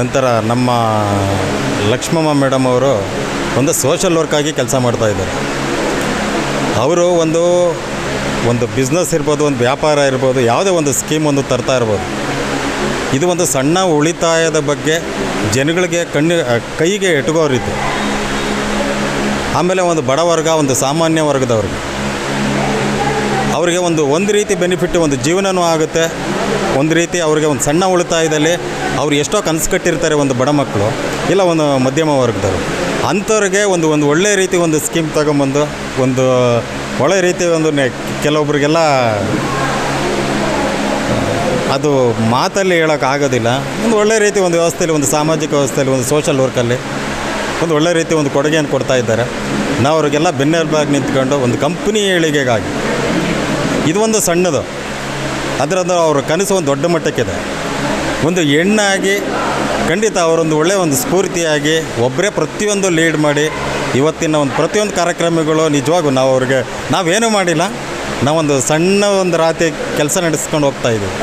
ನಂತರ ನಮ್ಮ ಲಕ್ಷ್ಮಮ್ಮ ಮೇಡಮ್ ಅವರು ಒಂದು ಸೋಷಲ್ ವರ್ಕಾಗಿ ಕೆಲಸ ಮಾಡ್ತಾಯಿದ್ದಾರೆ ಅವರು ಒಂದು ಒಂದು ಬಿಸ್ನೆಸ್ ಇರ್ಬೋದು, ಒಂದು ವ್ಯಾಪಾರ ಇರ್ಬೋದು, ಯಾವುದೇ ಒಂದು ಸ್ಕೀಮ್ ಒಂದು ತರ್ತಾ ಇರ್ಬೋದು. ಇದು ಒಂದು ಸಣ್ಣ ಉಳಿತಾಯದ ಬಗ್ಗೆ ಜನಗಳಿಗೆ ಕಣ್ಣು, ಕೈಗೆ ಎಟುಕೋರಿದ್ದು ಆಮೇಲೆ ಒಂದು ಬಡ ವರ್ಗ, ಒಂದು ಸಾಮಾನ್ಯ ವರ್ಗದವ್ರಿಗೆ ಅವರಿಗೆ ಒಂದು ಒಂದು ರೀತಿ ಬೆನಿಫಿಟ್ ಒಂದು ಜೀವನವೂ ಆಗುತ್ತೆ. ಒಂದು ರೀತಿ ಅವರಿಗೆ ಒಂದು ಸಣ್ಣ ಉಳಿತಾಯದಲ್ಲಿ ಅವ್ರು ಎಷ್ಟೋ ಕನಸು ಕಟ್ಟಿರ್ತಾರೆ ಒಂದು ಬಡ ಮಕ್ಕಳು, ಇಲ್ಲ ಒಂದು ಮಧ್ಯಮ ವರ್ಗದವರು. ಅಂಥವ್ರಿಗೆ ಒಂದು ಒಂದು ಒಳ್ಳೆಯ ರೀತಿ ಒಂದು ಸ್ಕೀಮ್ ತಗೊಂಬಂದು, ಒಂದು ಒಳ್ಳೆಯ ರೀತಿ ಒಂದು ಕೆಲವೊಬ್ರಿಗೆಲ್ಲ ಅದು ಮಾತಲ್ಲಿ ಹೇಳೋಕ್ಕಾಗೋದಿಲ್ಲ. ಒಂದು ಒಳ್ಳೆಯ ರೀತಿ ಒಂದು ವ್ಯವಸ್ಥೆಯಲ್ಲಿ, ಒಂದು ಸಾಮಾಜಿಕ ವ್ಯವಸ್ಥೆಯಲ್ಲಿ, ಒಂದು ಸೋಷಲ್ ವರ್ಕಲ್ಲಿ ಒಂದು ಒಳ್ಳೆ ರೀತಿ ಒಂದು ಕೊಡುಗೆಯನ್ನು ಕೊಡ್ತಾ ಇದ್ದಾರೆ. ನಾವು ಅವರಿಗೆಲ್ಲ ಬೆನ್ನೆಲುಬಾಗಿ ನಿಂತ್ಕೊಂಡು ಒಂದು ಕಂಪ್ನಿ ಏಳಿಗೆಗಾಗಿ, ಇದು ಒಂದು ಸಣ್ಣದು, ಅದರದ್ದು ಅವರ ಕನಸು ಒಂದು ದೊಡ್ಡ ಮಟ್ಟಕ್ಕಿದೆ. ಒಂದು ಹೆಣ್ಣಾಗಿ ಖಂಡಿತ ಅವರೊಂದು ಒಳ್ಳೆಯ ಒಂದು ಸ್ಫೂರ್ತಿಯಾಗಿ ಒಬ್ಬರೇ ಪ್ರತಿಯೊಂದು ಲೀಡ್ ಮಾಡಿ ಇವತ್ತಿನ ಒಂದು ಪ್ರತಿಯೊಂದು ಕಾರ್ಯಕ್ರಮಗಳು ನಿಜವಾಗೂ ನಾವು ಅವ್ರಿಗೆ, ನಾವೇನೂ ಮಾಡಿಲ್ಲ, ನಾವೊಂದು ಸಣ್ಣ ಒಂದು ರಾತ್ರಿ ಕೆಲಸ ನಡೆಸ್ಕೊಂಡು ಹೋಗ್ತಾ ಇದ್ದೀವಿ.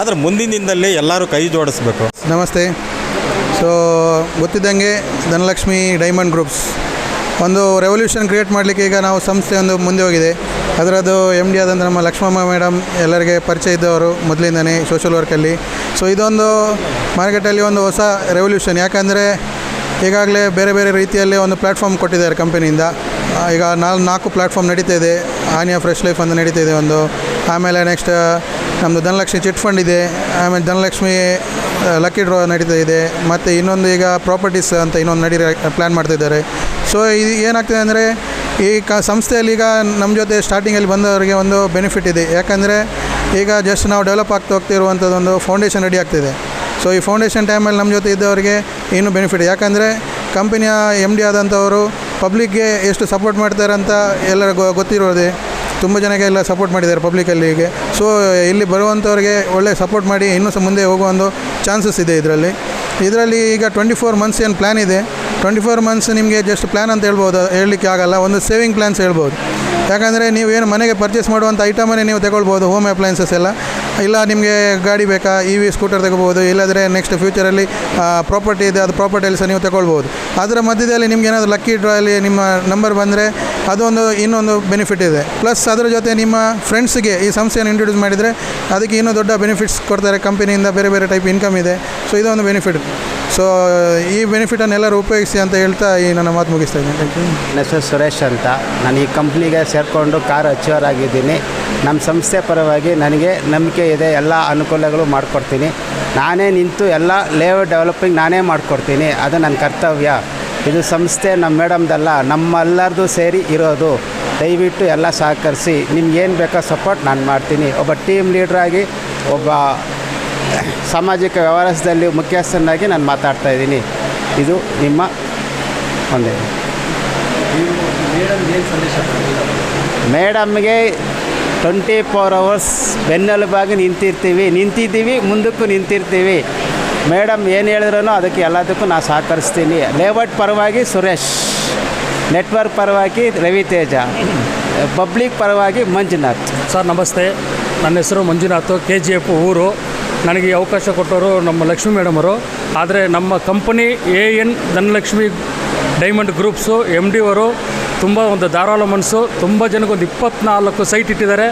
ಆದರೆ ಮುಂದಿನ ದಿನದಲ್ಲಿ ಎಲ್ಲರೂ ಕೈ ಜೋಡಿಸ್ಬೇಕು. ನಮಸ್ತೆ. ಸೊ ಗೊತ್ತಿದ್ದಂಗೆ ಧನಲಕ್ಷ್ಮಿ ಡೈಮಂಡ್ ಗ್ರೂಪ್ಸ್ ಒಂದು ರೆವಲ್ಯೂಷನ್ ಕ್ರಿಯೇಟ್ ಮಾಡಲಿಕ್ಕೆ ಈಗ ನಾವು ಸಂಸ್ಥೆ ಒಂದು ಮುಂದೆ ಹೋಗಿದೆ. ಅದರದ್ದು ಎಂ ಡಿ ಆದಂಥ ನಮ್ಮ ಲಕ್ಷ್ಮಮ್ಮ ಮೇಡಮ್ ಎಲ್ಲರಿಗೆ ಪರಿಚಯ ಇದ್ದವರು ಮೊದಲಿಂದನೇ ಸೋಷಲ್ ವರ್ಕಲ್ಲಿ ಸೊ ಇದೊಂದು ಮಾರ್ಕೆಟಲ್ಲಿ ಒಂದು ಹೊಸ ರೆವಲ್ಯೂಷನ್ ಯಾಕಂದರೆ ಈಗಾಗಲೇ ಬೇರೆ ಬೇರೆ ರೀತಿಯಲ್ಲಿ ಒಂದು ಪ್ಲ್ಯಾಟ್ಫಾರ್ಮ್ ಕೊಟ್ಟಿದ್ದಾರೆ ಕಂಪನಿಯಿಂದ ಈಗ ನಾಲ್, ನಾಲ್ಕು ಪ್ಲ್ಯಾಟ್ಫಾರ್ಮ್ ನಡೀತಾ ಇದೆ. ಆನಿಯಾ ಫ್ರೆಶ್ ಲೈಫ್ ಅಂತ ನಡೀತಾ ಇದೆ ಒಂದು. ಆಮೇಲೆ ನೆಕ್ಸ್ಟ್ ನಮ್ಮದು ಧನಲಕ್ಷ್ಮಿ ಚಿಟ್ ಫಂಡ್ ಇದೆ. ಆಮೇಲೆ ಧನಲಕ್ಷ್ಮಿ ಲಕ್ಕಿ ಡ್ರಾ ನಡೀತಾ ಇದೆ. ಮತ್ತು ಇನ್ನೊಂದು ಈಗ ಪ್ರಾಪರ್ಟೀಸ್ ಅಂತ ಇನ್ನೊಂದು ನಡೀ ಪ್ಲ್ಯಾನ್ ಮಾಡ್ತಿದ್ದಾರೆ. ಸೊ ಇದು ಏನಾಗ್ತಿದೆ ಅಂದರೆ, ಈ ಕ, ಸಂಸ್ಥೆಯಲ್ಲಿ ಈಗ ನಮ್ಮ ಜೊತೆ ಸ್ಟಾರ್ಟಿಂಗಲ್ಲಿ ಬಂದವರಿಗೆ ಒಂದು ಬೆನಿಫಿಟ್ ಇದೆ. ಯಾಕಂದರೆ, ಈಗ ಜಸ್ಟ್ ನಾವು ಡೆವಲಪ್ ಆಗ್ತಾ ಹೋಗ್ತಿರುವಂಥದ್ದೊಂದು ಫೌಂಡೇಶನ್ ರೆಡಿ ಆಗ್ತಿದೆ. ಸೊ ಈ ಫೌಂಡೇಶನ್ ಟೈಮಲ್ಲಿ ನಮ್ಮ ಜೊತೆ ಇದ್ದವರಿಗೆ ಇನ್ನೂ ಬೆನಿಫಿಟ್ ಯಾಕಂದರೆ ಕಂಪನಿಯ ಎಂ ಡಿ ಆದಂಥವರು ಪಬ್ಲಿಕ್ಗೆ ಎಷ್ಟು ಸಪೋರ್ಟ್ ಮಾಡ್ತಾರೆ ಅಂತ ಎಲ್ಲರಿಗೂ ಗೊತ್ತಿರೋದೆ. ತುಂಬ ಜನಕ್ಕೆ ಎಲ್ಲ ಸಪೋರ್ಟ್ ಮಾಡಿದ್ದಾರೆ ಪಬ್ಲಿಕಲ್ಲಿ ಹೀಗೆ. ಸೊ ಇಲ್ಲಿ ಬರುವಂಥವ್ರಿಗೆ ಒಳ್ಳೆ ಸಪೋರ್ಟ್ ಮಾಡಿ ಇನ್ನೂ ಸಹ ಮುಂದೆ ಹೋಗುವ ಒಂದು ಚಾನ್ಸಸ್ ಇದೆ ಇದರಲ್ಲಿ. ಇದರಲ್ಲಿ ಈಗ ಟ್ವೆಂಟಿ ಫೋರ್ ಮಂತ್ಸ್ ಏನು ಪ್ಲ್ಯಾನ್ ಇದೆ? ಟ್ವೆಂಟಿ ಫೋರ್ ಮಂತ್ಸ್ ನಿಮಗೆ ಜಸ್ಟ್ ಪ್ಲ್ಯಾನ್ ಅಂತ ಹೇಳ್ಬೋದು? ಹೇಳಲಿಕ್ಕೆ ಆಗಲ್ಲ, ಒಂದು ಸೇವಿಂಗ್ ಪ್ಲ್ಯಾನ್ಸ್ ಹೇಳ್ಬೋದು. ಯಾಕಂದರೆ ನೀವು ಏನು ಮನೆಗೆ ಪರ್ಚೇಸ್ ಮಾಡುವಂಥ ಐಟಮನ್ನೇ ನೀವು ತಗೊಳ್ಬೋದು ಹೋಮ್ ಅಪ್ಲಯನ್ಸಸ್ ಎಲ್ಲ. ಇಲ್ಲ, ನಿಮಗೆ ಗಾಡಿ ಬೇಕಾ? ಇ ವಿ ಸ್ಕೂಟರ್ ತಗೋಬೋದು ಇಲ್ಲದ್ರೆ ನೆಕ್ಸ್ಟ್ ಫ್ಯೂಚರಲ್ಲಿ ಪ್ರಾಪರ್ಟಿ ಇದೆ, ಅದು ಪ್ರಾಪರ್ಟಿಯಲ್ಲಿ ಸಹ ನೀವು ತಗೊಳ್ಬೋದು ಅದರ ಮಧ್ಯದಲ್ಲಿ ನಿಮ್ಗೆ ಏನಾದರೂ ಲಕ್ಕಿ ಡ್ರಾಯಲ್ಲಿ ನಿಮ್ಮ ನಂಬರ್ ಬಂದರೆ, ಅದೊಂದು, ಇನ್ನೊಂದು ಬೆನಿಫಿಟ್ ಇದೆ. ಪ್ಲಸ್ ಅದರ ಜೊತೆ ನಿಮ್ಮ ಫ್ರೆಂಡ್ಸ್ಗೆ ಈ ಸಂಸ್ಥೆಯನ್ನು ಇಂಟ್ರೊಡ್ಯೂಸ್ ಮಾಡಿದರೆ, ಅದಕ್ಕೆ ಇನ್ನೂ ದೊಡ್ಡ ಬೆನಿಫಿಟ್ಸ್ ಕೊಡ್ತಾರೆ. ಕಂಪನಿಯಿಂದ ಬೇರೆ ಬೇರೆ ಟೈಪ್ ಇನ್ಕಮ್ ಇದೆ. ಸೊ ಇದೊಂದು ಬೆನಿಫಿಟ್ ಸೊ ಈ ಬೆನಿಫಿಟನ್ನು ಎಲ್ಲರೂ ಉಪಯೋಗಿಸಿ ಅಂತ ಹೇಳ್ತಾ ಈ ನನ್ನ ಮಾತು ಮುಗಿಸ್ತಾ ಇದ್ದೀನಿ. ಹೆಸರು ಸುರೇಶ್ ಅಂತ. ನಾನು ಈ ಕಂಪ್ನಿಗೆ ಸೇರಿಕೊಂಡು ಕಾರ್ ಅಚೀವರ್ ಆಗಿದ್ದೀನಿ. ನಮ್ಮ ಸಂಸ್ಥೆ ಪರವಾಗಿ ನನಗೆ ನಂಬಿಕೆ ಇದೆ ಎಲ್ಲ ಅನುಕೂಲಗಳು ಮಾಡಿಕೊಡ್ತೀನಿ. ನಾನೇ ನಿಂತು ಎಲ್ಲ ಲೇಔಟ್ ಡೆವಲಪಿಂಗ್ ನಾನೇ ಮಾಡಿಕೊಡ್ತೀನಿ ಅದು ನನ್ನ ಕರ್ತವ್ಯ. ಇದು ಸಂಸ್ಥೆ ನಮ್ಮ ಮೇಡಮ್ದಲ್ಲ ನಮ್ಮೆಲ್ಲರದು ಸೇರಿ ಇರೋದು. ದಯವಿಟ್ಟು ಎಲ್ಲ ಸಹಕರಿಸಿ ನಿಮ್ಗೇನು ಬೇಕೋ ಸಪೋರ್ಟ್ ನಾನು ಮಾಡ್ತೀನಿ. ಒಬ್ಬ ಟೀಮ್ ಲೀಡ್ರಾಗಿ ಒಬ್ಬ ಸಾಮಾಜಿಕ ವ್ಯವಹಾರದಲ್ಲಿ ಮುಖ್ಯಸ್ಥನಾಗಿ ನಾನು ಮಾತಾಡ್ತಾ ಇದ್ದೀನಿ. ಇದು ನಿಮ್ಮ ಒಂದೇ. ಮೇಡಮ್ಗೆ ಟ್ವೆಂಟಿ ಫೋರ್ ಅವರ್ಸ್ ಬೆನ್ನೆಲುಬಾಗಿ ನಿಂತಿರ್ತೀವಿ. ನಿಂತಿದ್ದೀವಿ, ಮುಂದಕ್ಕೂ ನಿಂತಿರ್ತೀವಿ. ಮೇಡಮ್ ಏನು ಹೇಳಿದ್ರೂ ಅದಕ್ಕೆ ಎಲ್ಲದಕ್ಕೂ ನಾನು ಸಹಕರಿಸ್ತೀನಿ. ಲೇಔಟ್ ಪರವಾಗಿ ಸುರೇಶ್, ನೆಟ್ವರ್ಕ್ ಪರವಾಗಿ ರವಿ ತೇಜ ಪಬ್ಲಿಕ್ ಪರವಾಗಿ ಮಂಜುನಾಥ್. ಸರ್, ನಮಸ್ತೆ. ನನ್ನ ಹೆಸರು ಮಂಜುನಾಥ್ ಕೆ ಜಿ ಎಫ್ ಊರು. ನನಗೆ ಅವಕಾಶ ಕೊಟ್ಟವರು ನಮ್ಮ ಲಕ್ಷ್ಮೀ ಮೇಡಮರು ಆದರೆ ನಮ್ಮ company A N Dhanalakshmi diamond groups M D ಅವರು ತುಂಬ ಒಂದು ಧಾರಾಳ ಮನಸ್ಸು, ತುಂಬ ಜನಕ್ಕೆ ಒಂದು ಇಪ್ಪತ್ನಾಲ್ಕು ಸೈಟ್ ಇಟ್ಟಿದ್ದಾರೆ.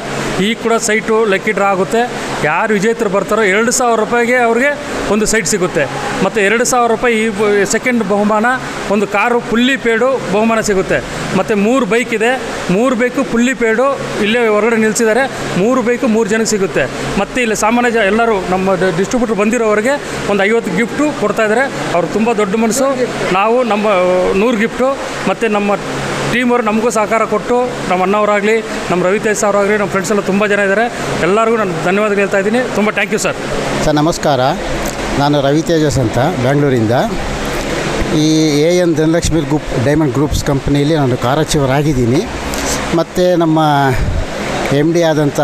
ಈ ಕೂಡ ಸೈಟು ಲಕ್ಕಿ ಡ್ರಾ ಆಗುತ್ತೆ. ಯಾರು ವಿಜೇತರು ಬರ್ತಾರೋ ಎರಡು ಸಾವಿರ ರೂಪಾಯಿಗೆ ಅವ್ರಿಗೆ ಒಂದು ಸೈಟ್ ಸಿಗುತ್ತೆ. ಮತ್ತು ಎರಡು ಸಾವಿರ ರೂಪಾಯಿ ಈ ಸೆಕೆಂಡ್ ಬಹುಮಾನ, ಒಂದು ಕಾರು ಫುಲ್ಲಿ ಪೇಡು ಬಹುಮಾನ ಸಿಗುತ್ತೆ. ಮತ್ತು ಮೂರು ಬೈಕ್ ಇದೆ. ಮೂರು ಬೈಕು ಫುಲ್ಲಿ ಪೇಡು, ಇಲ್ಲೇ ಹೊರಗಡೆ ನಿಲ್ಲಿಸಿದ್ದಾರೆ ಮೂರು ಬೈಕು ಮೂರು ಜನಕ್ಕೆ ಸಿಗುತ್ತೆ. ಮತ್ತು ಇಲ್ಲಿ ಸಾಮಾನ್ಯ ಜ, ಎಲ್ಲರೂ ನಮ್ಮ ಡಿಸ್ಟ್ರಿಬ್ಯೂಟರ್ ಬಂದಿರೋರಿಗೆ ಒಂದು ಐವತ್ತು ಗಿಫ್ಟು ಕೊಡ್ತಾಯಿದ್ದಾರೆ ಅವ್ರು ತುಂಬ ದೊಡ್ಡ ಮನಸ್ಸು. ನಾವು ನಮ್ಮ ನೂರು ಗಿಫ್ಟು, ಮತ್ತು ನಮ್ಮ ಟೀಮ್ ಅವರು ನಮಗೂ ಸಹಕಾರ ಕೊಟ್ಟು ನಮ್ಮ ಅಣ್ಣವರಾಗಲಿ, ನಮ್ಮ ರವಿ ಸರ್ ಆಗಲಿ ನಮ್ಮ ಫ್ರೆಂಡ್ಸ್ ಎಲ್ಲ ತುಂಬ ಜನ ಇದ್ದಾರೆ ಎಲ್ಲರಿಗೂ ನಾನು ಧನ್ಯವಾದ ಹೇಳ್ತಾ ಇದ್ದೀನಿ. ತುಂಬ ಥ್ಯಾಂಕ್ ಯು ಸರ್ ಸರ್, ನಮಸ್ಕಾರ. ನಾನು ರವಿ ತೇಜಸ್ ಅಂತ, ಬ್ಯಾಂಗ್ಳೂರಿಂದ. ಈ A N Dhanalakshmi group diamond groups ಕಂಪ್ನಿಯಲ್ಲಿ ನಾನು ಕಾರ್ಯಚಿವರಾಗಿದ್ದೀನಿ. ಮತ್ತು ನಮ್ಮ ಎಂ ಡಿ ಆದಂಥ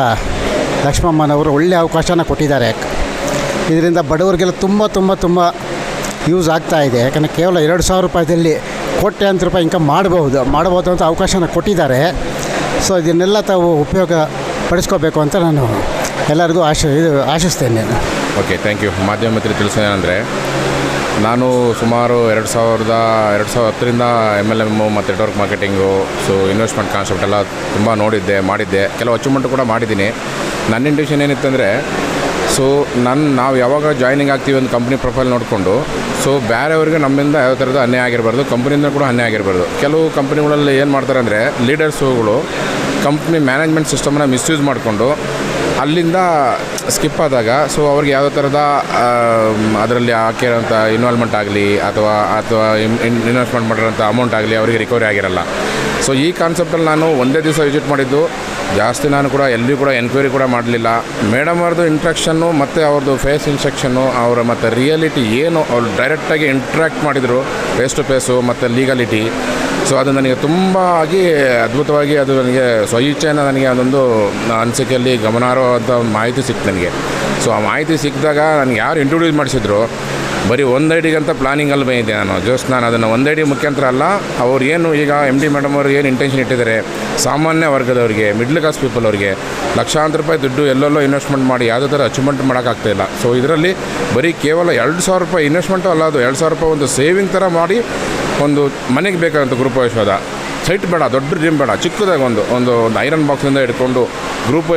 ಲಕ್ಷ್ಮಮ್ಮನವರು ಒಳ್ಳೆಯ ಅವಕಾಶನ ಕೊಟ್ಟಿದ್ದಾರೆ. ಇದರಿಂದ ಬಡವರಿಗೆಲ್ಲ ತುಂಬ ತುಂಬ ತುಂಬ ಯೂಸ್ ಆಗ್ತಾ ಇದೆ. ಯಾಕಂದರೆ ಕೇವಲ ಎರಡು ಸಾವಿರ ರೂಪಾಯಿದಲ್ಲಿ ಕೋಟ್ಯಾಂತರ ರೂಪಾಯಿ ಇನ್ಕಮ್ ಮಾಡಬಹುದು ಮಾಡಬಹುದು ಅಂತ ಅವಕಾಶನ ಕೊಟ್ಟಿದ್ದಾರೆ. ಸೊ ಇದನ್ನೆಲ್ಲ ತಾವು ಉಪಯೋಗ ಪಡಿಸ್ಕೋಬೇಕು ಅಂತ ನಾನು ಎಲ್ಲರಿಗೂ ಆಶ, ಇದು ಆಶಿಸ್ತೇನೆ ಓಕೆ ಥ್ಯಾಂಕ್ ಯು ಮಾಧ್ಯಮ ಮಿತ್ರ ತಿಳಿಸೋದೇನೆಂದರೆ ನಾನು ಸುಮಾರು ಎರಡು ಸಾವಿರದ ಎರಡು ಸಾವಿರದ ಹತ್ತರಿಂದ ಎಂ ಎಲ್ ಎಮ್ಮು ಮತ್ತು network marketing so investment concept ಎಲ್ಲ ತುಂಬ ನೋಡಿದ್ದೆ, ಮಾಡಿದ್ದೆ. ಕೆಲವು ಅಚೀವ್ಮೆಂಟ್ ಕೂಡ ಮಾಡಿದ್ದೀನಿ. ನನ್ನ ಇಂಟೆನ್ಷನ್ ಏನಿತ್ತಂದರೆ ಸೊ ನನ್ನ ನಾವು ಯಾವಾಗ ಜಾಯ್ನಿಂಗ್ ಆಗ್ತೀವಿ ಒಂದು ಕಂಪ್ನಿ ಪ್ರೊಫೈಲ್ ನೋಡಿಕೊಂಡು ಸೊ ಬೇರೆಯವ್ರಿಗೆ ನಮ್ಮಿಂದ ಯಾವ ಥರದ ಅನ್ಯಾಯ ಆಗಿರಬಾರ್ದು ಕಂಪ್ನಿಯಿಂದ ಕೂಡ ಅನ್ಯಾಯ ಆಗಿರಬಾರ್ದು. ಕೆಲವು ಕಂಪ್ನಿಗಳಲ್ಲಿ ಏನು ಮಾಡ್ತಾರೆ ಅಂದರೆ ಲೀಡರ್ಸುಗಳು ಕಂಪ್ನಿ ಮ್ಯಾನೇಜ್ಮೆಂಟ್ ಸಿಸ್ಟಮನ್ನ ಮಿಸ್ಯೂಸ್ ಮಾಡಿಕೊಂಡು, ಅಲ್ಲಿಂದ ಸ್ಕಿಪ್ ಆದಾಗ ಸೊ ಅವ್ರಿಗೆ ಯಾವುದೇ ಥರದ ಅದರಲ್ಲಿ ಹಾಕಿರೋಂಥ ಇನ್ವಾಲ್ವ್ಮೆಂಟ್ ಆಗಲಿ, ಅಥವಾ ಅಥವಾ ಇನ್ವೆಸ್ಟ್ಮೆಂಟ್ ಮಾಡಿರೋಂಥ ಅಮೌಂಟ್ ಆಗಲಿ, ಅವರಿಗೆ ರಿಕವರಿ ಆಗಿರಲ್ಲ. ಸೊ ಈ ಕಾನ್ಸೆಪ್ಟಲ್ಲಿ ನಾನು ಒಂದೇ ದಿವಸ ವಿಸಿಟ್ ಮಾಡಿದ್ದು ಜಾಸ್ತಿ ನಾನು ಕೂಡ ಎಲ್ಲಿ ಕೂಡ ಎನ್ಕ್ವೈರಿ ಕೂಡ ಮಾಡಲಿಲ್ಲ. ಮೇಡಮ್ ಅವ್ರದ್ದು ಇಂಟ್ರಾಕ್ಷನ್ನು ಮತ್ತು ಅವ್ರದ್ದು ಫೇಸ್ ಇನ್ಸ್ಟ್ರಕ್ಷನ್ನು ಅವರ ಮತ್ತು ರಿಯಾಲಿಟಿ ಏನು ಅವ್ರು ಡೈರೆಕ್ಟಾಗಿ ಇಂಟ್ರ್ಯಾಕ್ಟ್ ಮಾಡಿದರು ಫೇಸ್ ಟು ಫೇಸು ಮತ್ತು ಲೀಗಾಲಿಟಿ ಸೊ ಅದು ನನಗೆ ತುಂಬ ಆಗಿ ಅದ್ಭುತವಾಗಿ ಅದು ನನಗೆ ಸ್ವಇಚ್ಛೆಯಿಂದ ನನಗೆ ಅದೊಂದು ಅನಿಸಿಕೆಯಲ್ಲಿ ಗಮನಾರ್ಹವಾದ ಮಾಹಿತಿ ಸಿಕ್ತು ನನಗೆ. ಸೊ ಆ ಮಾಹಿತಿ ಸಿಕ್ಕಿದಾಗ ನನಗೆ ಯಾರು ಇಂಟ್ರೊಡ್ಯೂಸ್ ಮಾಡಿಸಿದ್ರು ಬರೀ ಒಂದು ಪ್ಲಾನಿಂಗ್ ಪ್ಲಾನಿಂಗಲ್ಲಿ ಬಂದಿದ್ದೆ ನಾನು. ಜಸ್ಟ್ ನಾನು ಅದನ್ನು ಒಂದು ಐಡಿ ಮುಖಾಂತರ ಅಲ್ಲ, ಅವ್ರು ಏನು ಈಗ ಎಂ ಡಿ ಮೇಡಮ್ ಅವರು ಏನು ಇಂಟೆನ್ಷನ್ ಇಟ್ಟಿದ್ದಾರೆ, ಸಾಮಾನ್ಯ ವರ್ಗದವರಿಗೆ ಮಿಡ್ಲ್ ಕ್ಲಾಸ್ ಪೀಪಲ್ ಅವರಿಗೆ, ಲಕ್ಷಾಂತರ ರೂಪಾಯಿ ದುಡ್ಡು ಎಲ್ಲೆಲ್ಲೋ ಇನ್ವೆಸ್ಟ್ಮೆಂಟ್ ಮಾಡಿ, ಯಾವುದೇ ಥರ ಅಚೀವ್ಮೆಂಟ್ ಮಾಡೋಕ್ಕಾಗ್ತಾಯಿಲ್ಲ ಸೊ ಇದರಲ್ಲಿ ಬರೀ ಕೇವಲ ಎರಡು ಸಾವಿರ ರೂಪಾಯಿ ಇನ್ವೆಸ್ಟ್ಮೆಂಟು ಅಲ್ಲ, ಅದು ಎರಡು ಸಾವಿರ ರೂಪಾಯಿ ಒಂದು ಸೇವಿಂಗ್ ಥರ ಮಾಡಿ ಒಂದು ಮನೆಗೆ ಬೇಕಾದಂಥ ಗೃಹಪ್ರವೇಶವಾದ ಸೈಟ್ ಬೇಡ, ದೊಡ್ಡ ಡ್ರೀಮ್ ಬೇಡ. ಚಿಕ್ಕದಾಗಿ ಒಂದು ಒಂದು ಐರನ್ ಬಾಕ್ಸಿಂದ ಹಿಡ್ಕೊಂಡು ಗ್ರೂಪ್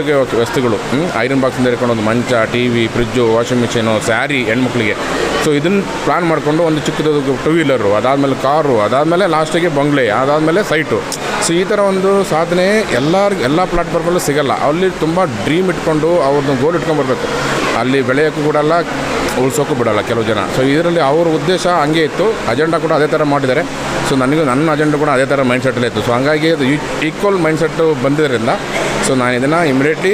ವಸ್ತುಗಳು ಐರನ್ ಬಾಕ್ಸಿಂದ ಹಿಡ್ಕೊಂಡು ಒಂದು ಮಂಚ T V fridge washing machine sari ಹೆಣ್ಮಕ್ಳಿಗೆ. ಸೊ ಇದನ್ನು ಪ್ಲ್ಯಾನ್ ಮಾಡಿಕೊಂಡು ಒಂದು ಚಿಕ್ಕದಾದ ಟೂ ವೀಲರು ಅದಾದಮೇಲೆ ಕಾರು ಅದಾದಮೇಲೆ ಲಾಸ್ಟಿಗೆ ಬಂಗ್ಲೆ, ಅದಾದಮೇಲೆ ಸೈಟು ಸೊ ಈ ಥರ ಒಂದು ಸಾಧನೆ ಎಲ್ಲರಿಗೂ ಎಲ್ಲ ಪ್ಲಾಟ್ಫಾರ್ಮಲ್ಲೂ ಸಿಗಲ್ಲ. ಅಲ್ಲಿ ತುಂಬ ಡ್ರೀಮ್ ಇಟ್ಕೊಂಡು ಅವ್ರದ್ದು ಗೋಲ್ ಇಟ್ಕೊಂಡ್ಬರ್ಬೇಕು ಅಲ್ಲಿ ಬೆಳೆಯೋಕ್ಕೂ ಕೊಡಲ್ಲ ಉಳ್ಸೋಕ್ಕೂ ಬಿಡೋಲ್ಲ ಕೆಲವು ಜನ. ಸೊ ಇದರಲ್ಲಿ ಅವ್ರ ಉದ್ದೇಶ ಹಂಗೆ ಇತ್ತು. ಅಜೆಂಡಾ ಕೂಡ ಅದೇ ಥರ ಮಾಡಿದ್ದಾರೆ. ಸೊ ನನಗೂ ನನ್ನ ಅಜೆಂಡಾ ಕೂಡ ಅದೇ ಥರ ಮೈಂಡ್ ಸೆಟ್ಲೇ ಇತ್ತು. ಸೊ ಹಂಗಾಗಿ ಅದು ಈಕ್ವಲ್ ಮೈಂಡ್ ಸೆಟ್ಟು ಬಂದಿದ್ದರಿಂದ ಸೊ ನಾನು ಇದನ್ನು ಇಮಿಡಿಯೇಟ್ಲಿ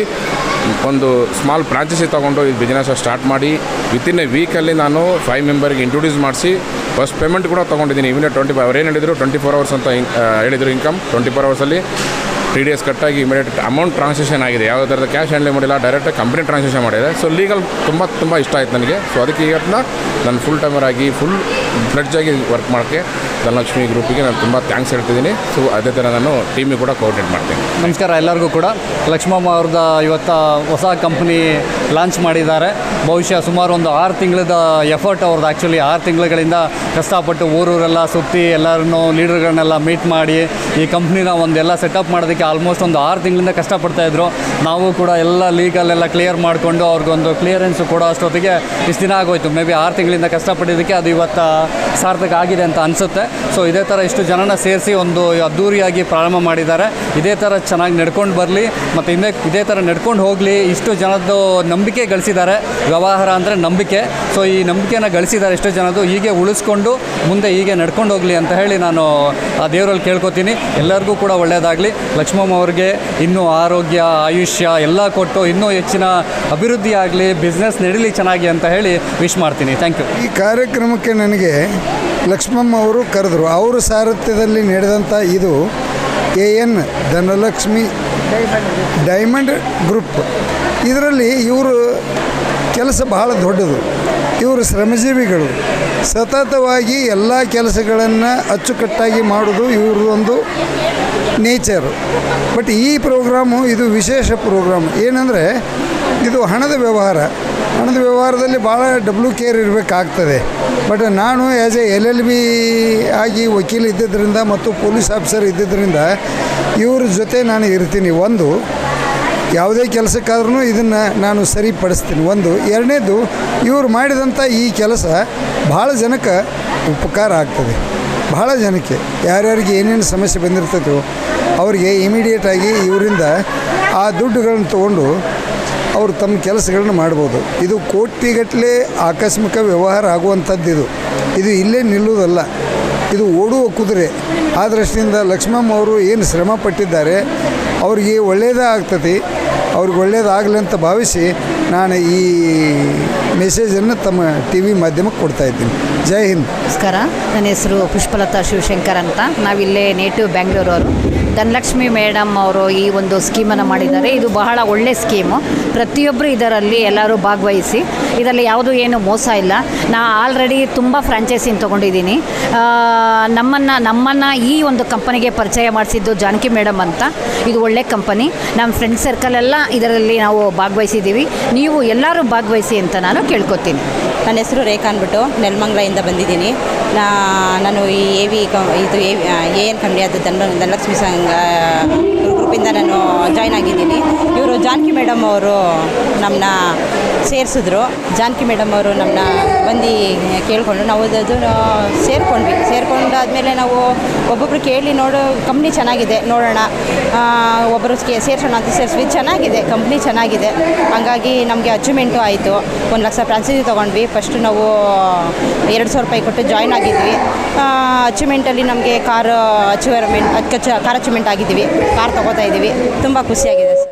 ಒಂದು ಸ್ಮಾಲ್ ಫ್ರಾಂಚೈಸಿ ತೊಗೊಂಡು ಈ ಬಿಸ್ನೆಸ್ ಸ್ಟಾರ್ಟ್ ಮಾಡಿ ವಿತಿನ್ ಎ ವೀಕಲ್ಲಿ ನಾನು ಫೈವ್ ಮೆಂಬರ್ಗೆ ಇಂಟ್ರೊಡ್ಯೂಸ್ ಮಾಡಿಸಿ ಫಸ್ಟ್ ಪೇಮೆಂಟ್ ಕೂಡ ತೊಗೊಂಡಿದ್ದೀನಿ. ಇವನೇ ಟ್ವೆಂಟಿ ಫೈವ್ ಅವ್ರು ಏನು ಹೇಳಿದರು? ಟ್ವೆಂಟಿ ಫೋರ್ ಅವರ್ಸ್ ಅಂತ ಹೇಳಿದರು ಇನ್ಕಮ್ ಟ್ವೆಂಟಿ ಫೋರ್ ಅವರ್ಸಲ್ಲಿ ತ್ರೀ ಎಸ್ ಕಟ್ಟಾಗಿ ಇಮಿಡಿಯೇಟ್ ಅಮೌಂಟ್ ಟ್ರಾನ್ಸಾಕ್ಷನ್ ಆಗಿದೆ. ಯಾವುದೇ ಥರದ ಕ್ಯಾಶ್ ಹ್ಯಾಂಡ್ಲಿಂಗ್ ಮಾಡಿಲ್ಲ ಡೈರೆಕ್ಟಾಗಿ ಕಂಪ್ನಿ ಟ್ರಾನ್ಸಾಕ್ಷನ್ ಮಾಡಿದೆ. ಸೊ ಲೀಗಲ್ ತುಂಬ ತುಂಬ ಇಷ್ಟ ಆಯ್ತು ನನಗೆ. ಸೊ ಅದಕ್ಕೆ ಇವತ್ತನ್ನ ನಾನು ಫುಲ್ ಟೈಮರ್ ಆಗಿ ಫುಲ್ ಆಗಿ ವರ್ಕ್ ಮಾಡೋಕ್ಕೆ ಧನಲಕ್ಷ್ಮಿ ಗ್ರೂಪಿಗೆ ನಾನು ತುಂಬ ಥ್ಯಾಂಕ್ಸ್ ಹೇಳ್ತಿದ್ದೀನಿ. ಸೊ ಅದೇ ಥರ ನಾನು ಟೀಮಿಗೆ ಕೂಡ ಕೋಆರ್ಡಿನೇಟ್ ಮಾಡ್ತೀನಿ. ನಮಸ್ಕಾರ ಎಲ್ಲರಿಗೂ ಕೂಡ. ಲಕ್ಷ್ಮಮ್ಮ ಅವ್ರದ್ದು ಇವತ್ತು ಹೊಸ ಕಂಪ್ನಿ ಲಾಂಚ್ ಮಾಡಿದ್ದಾರೆ. ಬಹುಶಃ ಸುಮಾರು ಒಂದು ಆರು ತಿಂಗಳದ ಎಫರ್ಟ್ ಅವ್ರದ್ದು. ಆ್ಯಕ್ಚುಲಿ ಆರು ತಿಂಗಳುಗಳಿಂದ ಕಷ್ಟಪಟ್ಟು ಊರೂರೆಲ್ಲ ಸುತ್ತಿ ಎಲ್ಲರನ್ನೂ ಲೀಡರ್ಗಳನ್ನೆಲ್ಲ ಮೀಟ್ ಮಾಡಿ ಈ ಕಂಪ್ನಿನ ಒಂದೆಲ್ಲ ಸೆಟಪ್ ಮಾಡೋದಕ್ಕೆ ಆಲ್ಮೋಸ್ಟ್ ಒಂದು ಆರು ತಿಂಗಳಿಂದ ಕಷ್ಟಪಡ್ತಾ ಇದ್ರು. ನಾವು ಕೂಡ ಎಲ್ಲ ಲೀಗಲ್ ಎಲ್ಲ ಕ್ಲಿಯರ್ ಮಾಡಿಕೊಂಡು ಅವ್ರಿಗೊಂದು ಕ್ಲಿಯರೆನ್ಸ್ ಕೊಡೋ ಅಷ್ಟೊತ್ತಿಗೆ ಇಷ್ಟು ದಿನ ಆಗೋಯ್ತು. ಮೇ ಬಿ ಆರು ತಿಂಗಳಿಂದ ಕಷ್ಟಪಟ್ಟಿದ್ದಕ್ಕೆ ಅದು ಇವತ್ತು ಸಾರ್ಥಕ ಆಗಿದೆ ಅಂತ ಅನಿಸುತ್ತೆ. ಸೊ ಇದೇ ಥರ ಇಷ್ಟು ಜನನ ಸೇರಿಸಿ ಒಂದು ಅದ್ದೂರಿಯಾಗಿ ಪ್ರಾರಂಭ ಮಾಡಿದ್ದಾರೆ. ಇದೇ ಥರ ಚೆನ್ನಾಗಿ ನಡ್ಕೊಂಡು ಬರಲಿ. ಮತ್ತು ಇನ್ನೇ ಇದೇ ಥರ ನಡ್ಕೊಂಡು ಹೋಗಲಿ. ಇಷ್ಟು ಜನದ್ದು ನಂಬಿಕೆ ಗಳಿಸಿದ್ದಾರೆ. ವ್ಯವಹಾರ ಅಂದರೆ ನಂಬಿಕೆ. ಸೊ ಈ ನಂಬಿಕೆನ ಗಳಿಸಿದ್ದಾರೆ ಎಷ್ಟೋ ಜನದ್ದು. ಹೀಗೆ ಉಳಿಸ್ಕೊಂಡು ಮುಂದೆ ಹೀಗೆ ನಡ್ಕೊಂಡು ಹೋಗಲಿ ಅಂತ ಹೇಳಿ ನಾನು ಆ ದೇವರಲ್ಲಿ ಕೇಳ್ಕೊತೀನಿ. ಎಲ್ಲರಿಗೂ ಕೂಡ ಒಳ್ಳೆಯದಾಗಲಿ ಲಕ್ಷ್ಮಮ್ಮ ಅವ್ರಿಗೆ ಇನ್ನೂ ಆರೋಗ್ಯ, ಆಯುಷ್ಯ ಎಲ್ಲ ಕೊಟ್ಟು ಇನ್ನೂ ಹೆಚ್ಚಿನ ಅಭಿವೃದ್ಧಿ ಆಗಲಿ ಬಿಸ್ನೆಸ್ ನಡೀಲಿ ಚೆನ್ನಾಗಿ ಅಂತ ಹೇಳಿ ವಿಶ್ ಮಾಡ್ತೀನಿ. ಥ್ಯಾಂಕ್ ಯು ಈ ಕಾರ್ಯಕ್ರಮಕ್ಕೆ ನನಗೆ ಲಕ್ಷ್ಮಮ್ಮ ಅವರು ಕರೆದರು. ಅವರ ಸಾರಥ್ಯದಲ್ಲಿ ನಡೆದಂಥ ಇದು A N Dhanalakshmi diamond group. ಇದರಲ್ಲಿ ಇವರು ಕೆಲಸ ಬಹಳ ದೊಡ್ಡದು. ಇವರು ಶ್ರಮಜೀವಿಗಳು. ಸತತವಾಗಿ ಎಲ್ಲ ಕೆಲಸಗಳನ್ನು ಅಚ್ಚುಕಟ್ಟಾಗಿ ಮಾಡೋದು ಇವ್ರದ್ದೊಂದು ನೇಚರು. ಬಟ್ ಈ ಪ್ರೋಗ್ರಾಮು ಇದು ವಿಶೇಷ ಪ್ರೋಗ್ರಾಮ್. ಏನಂದರೆ, ಇದು ಹಣದ ವ್ಯವಹಾರ. ಹಣದ ವ್ಯವಹಾರದಲ್ಲಿ ಭಾಳ ಡಬ್ಲ್ಯೂ ಕೇರ್ ಇರಬೇಕಾಗ್ತದೆ. ಬಟ್ ನಾನು as a L L B ಆಗಿ ವಕೀಲ ಇದ್ದಿದ್ದರಿಂದ ಮತ್ತು ಪೊಲೀಸ್ ಆಫೀಸರ್ ಇದ್ದಿದ್ದರಿಂದ ಇವ್ರ ಜೊತೆ ನಾನು ಇರ್ತೀನಿ. ಒಂದು ಯಾವುದೇ ಕೆಲಸಕ್ಕಾದ್ರೂ ಇದನ್ನು ನಾನು ಸರಿಪಡಿಸ್ತೀನಿ. ಒಂದು, ಎರಡನೇದು, ಇವರು ಮಾಡಿದಂಥ ಈ ಕೆಲಸ ಭಾಳ ಜನಕ್ಕೆ ಉಪಕಾರ ಆಗ್ತದೆ. ಭಾಳ ಜನಕ್ಕೆ. ಯಾರ್ಯಾರಿಗೆ ಏನೇನು ಸಮಸ್ಯೆ ಬಂದಿರ್ತೈತೋ ಅವರಿಗೆ ಇಮಿಡಿಯೇಟಾಗಿ ಇವರಿಂದ ಆ ದುಡ್ಡುಗಳನ್ನು ತೊಗೊಂಡು ಅವರು ತಮ್ಮ ಕೆಲಸಗಳನ್ನ ಮಾಡ್ಬೋದು. ಇದು ಕೋಟಿಗಟ್ಟಲೆ ಆಕಸ್ಮಿಕ ವ್ಯವಹಾರ ಆಗುವಂಥದ್ದು ಇದು. ಇದು ಇಲ್ಲೇ ನಿಲ್ಲುವುದಲ್ಲ. ಇದು ಓಡುವ ಕುದುರೆ. ಆ ದೃಷ್ಟಿಯಿಂದ ಲಕ್ಷ್ಮಮ್ಮ ಅವರು ಏನು ಶ್ರಮ ಪಟ್ಟಿದ್ದಾರೆ, ಅವ್ರಿಗೆ ಒಳ್ಳೆಯದೇ ಆಗ್ತದೆ. ಅವ್ರಿಗೆ ಒಳ್ಳೆಯದಾಗಲಿ ಅಂತ ಭಾವಿಸಿ ನಾನು ಈ ಮೆಸೇಜನ್ನು ತಮ್ಮ ಟಿ ವಿ ಮಾಧ್ಯಮಕ್ಕೆ ಕೊಡ್ತಾ ಇದ್ದೀನಿ. ಜೈ ಹಿಂದ್. ನಮಸ್ಕಾರ. ನನ್ನ ಹೆಸರು ಪುಷ್ಪಲತಾ ಶಿವಶಂಕರ್ ಅಂತ. ನಾವಿಲ್ಲೇ ನೇಟಿವ್ ಬ್ಯಾಂಗ್ಳೂರವರು ಧನಲಕ್ಷ್ಮಿ ಮೇಡಮ್ ಅವರು ಈ ಒಂದು ಸ್ಕೀಮನ್ನು ಮಾಡಿದ್ದಾರೆ. ಇದು ಬಹಳ ಒಳ್ಳೆ ಸ್ಕೀಮು ಪ್ರತಿಯೊಬ್ಬರು ಇದರಲ್ಲಿ ಎಲ್ಲರೂ ಭಾಗವಹಿಸಿ ಇದರಲ್ಲಿ ಯಾವುದೂ ಏನು ಮೋಸ ಇಲ್ಲ. ನಾ ಆಲ್ರೆಡಿ ತುಂಬ ಫ್ರಾಂಚೈಸಿನ ತೊಗೊಂಡಿದ್ದೀನಿ. ನಮ್ಮನ್ನು ನಮ್ಮನ್ನು ಈ ಒಂದು ಕಂಪನಿಗೆ ಪರಿಚಯ ಮಾಡಿಸಿದ್ದು ಜಾನಕಿ ಮೇಡಮ್ ಅಂತ. ಇದು ಒಳ್ಳೆ ಕಂಪನಿ ನಮ್ಮ ಫ್ರೆಂಡ್ ಸರ್ಕಲೆಲ್ಲ ಇದರಲ್ಲಿ ನಾವು ಭಾಗವಹಿಸಿದ್ದೀವಿ. ನೀವು ಎಲ್ಲರೂ ಭಾಗವಹಿಸಿ ಅಂತ ನಾನು ಕೇಳ್ಕೊತೀನಿ. ನನ್ನ ಹೆಸರು ರೇಖಾ ಅಂದ್ಬಿಟ್ಟು. ನೆಲಮಂಗ್ಲಿಂದ ಬಂದಿದ್ದೀನಿ. ನಾನು ಈ ಎ ವಿ ಇದು ಎ ಎನ್ ಕಂಪ್ನಿ ಅದು ಧನ, ಧನಲಕ್ಷ್ಮಿ 应该 ಗ್ರೂಪಿಂದ ನಾನು ಜಾಯ್ನ್ ಆಗಿದ್ದೀನಿ. ಇವರು ಜಾನಕಿ ಮೇಡಮ್ ಅವರು ನಮ್ಮನ್ನ ಸೇರಿಸಿದ್ರು. ಜಾನಕಿ ಮೇಡಮ್ ಅವರು ನಮ್ಮನ್ನ ಬಂದು ಕೇಳಿಕೊಂಡು ನಾವು ಅದು ಸೇರಿಕೊಂಡ್ವಿ. ಸೇರ್ಕೊಂಡಾದ್ಮೇಲೆ ನಾವು ಒಬ್ಬೊಬ್ರು ಕೇಳಿ ನೋಡೋ ಕಂಪ್ನಿ ಚೆನ್ನಾಗಿದೆ, ನೋಡೋಣ. ಒಬ್ಬರು ಸೇರಿಸೋಣ ಅಂತ ಸೇರಿಸ್ವಿ ಚೆನ್ನಾಗಿದೆ ಕಂಪ್ನಿ ಚೆನ್ನಾಗಿದೆ. ಹಂಗಾಗಿ ನಮಗೆ ಅಚೀವ್ಮೆಂಟು ಆಯಿತು. ಒಂದು ಲಕ್ಷ ಫ್ರಾನ್ಸೀಸಿ ತೊಗೊಂಡ್ವಿ. ಫಸ್ಟು ನಾವು ಎರಡು ಸಾವಿರ ರೂಪಾಯಿ ಕೊಟ್ಟು ಜಾಯ್ನ್ ಆಗಿದ್ವಿ. ಅಚೀವ್ಮೆಂಟಲ್ಲಿ ನಮಗೆ ಕಾರ್ ಅಚೀವರ್ಮೆಂಟ್ ಕಾರ್ ಅಚೀವ್ಮೆಂಟ್ ಆಗಿದ್ದೀವಿ ಕಾರ್ ತೊಗೋತಾ ಇದ್ದೀವಿ. ತುಂಬ ಖುಷಿಯಾಗಿದೆ ಸರ್.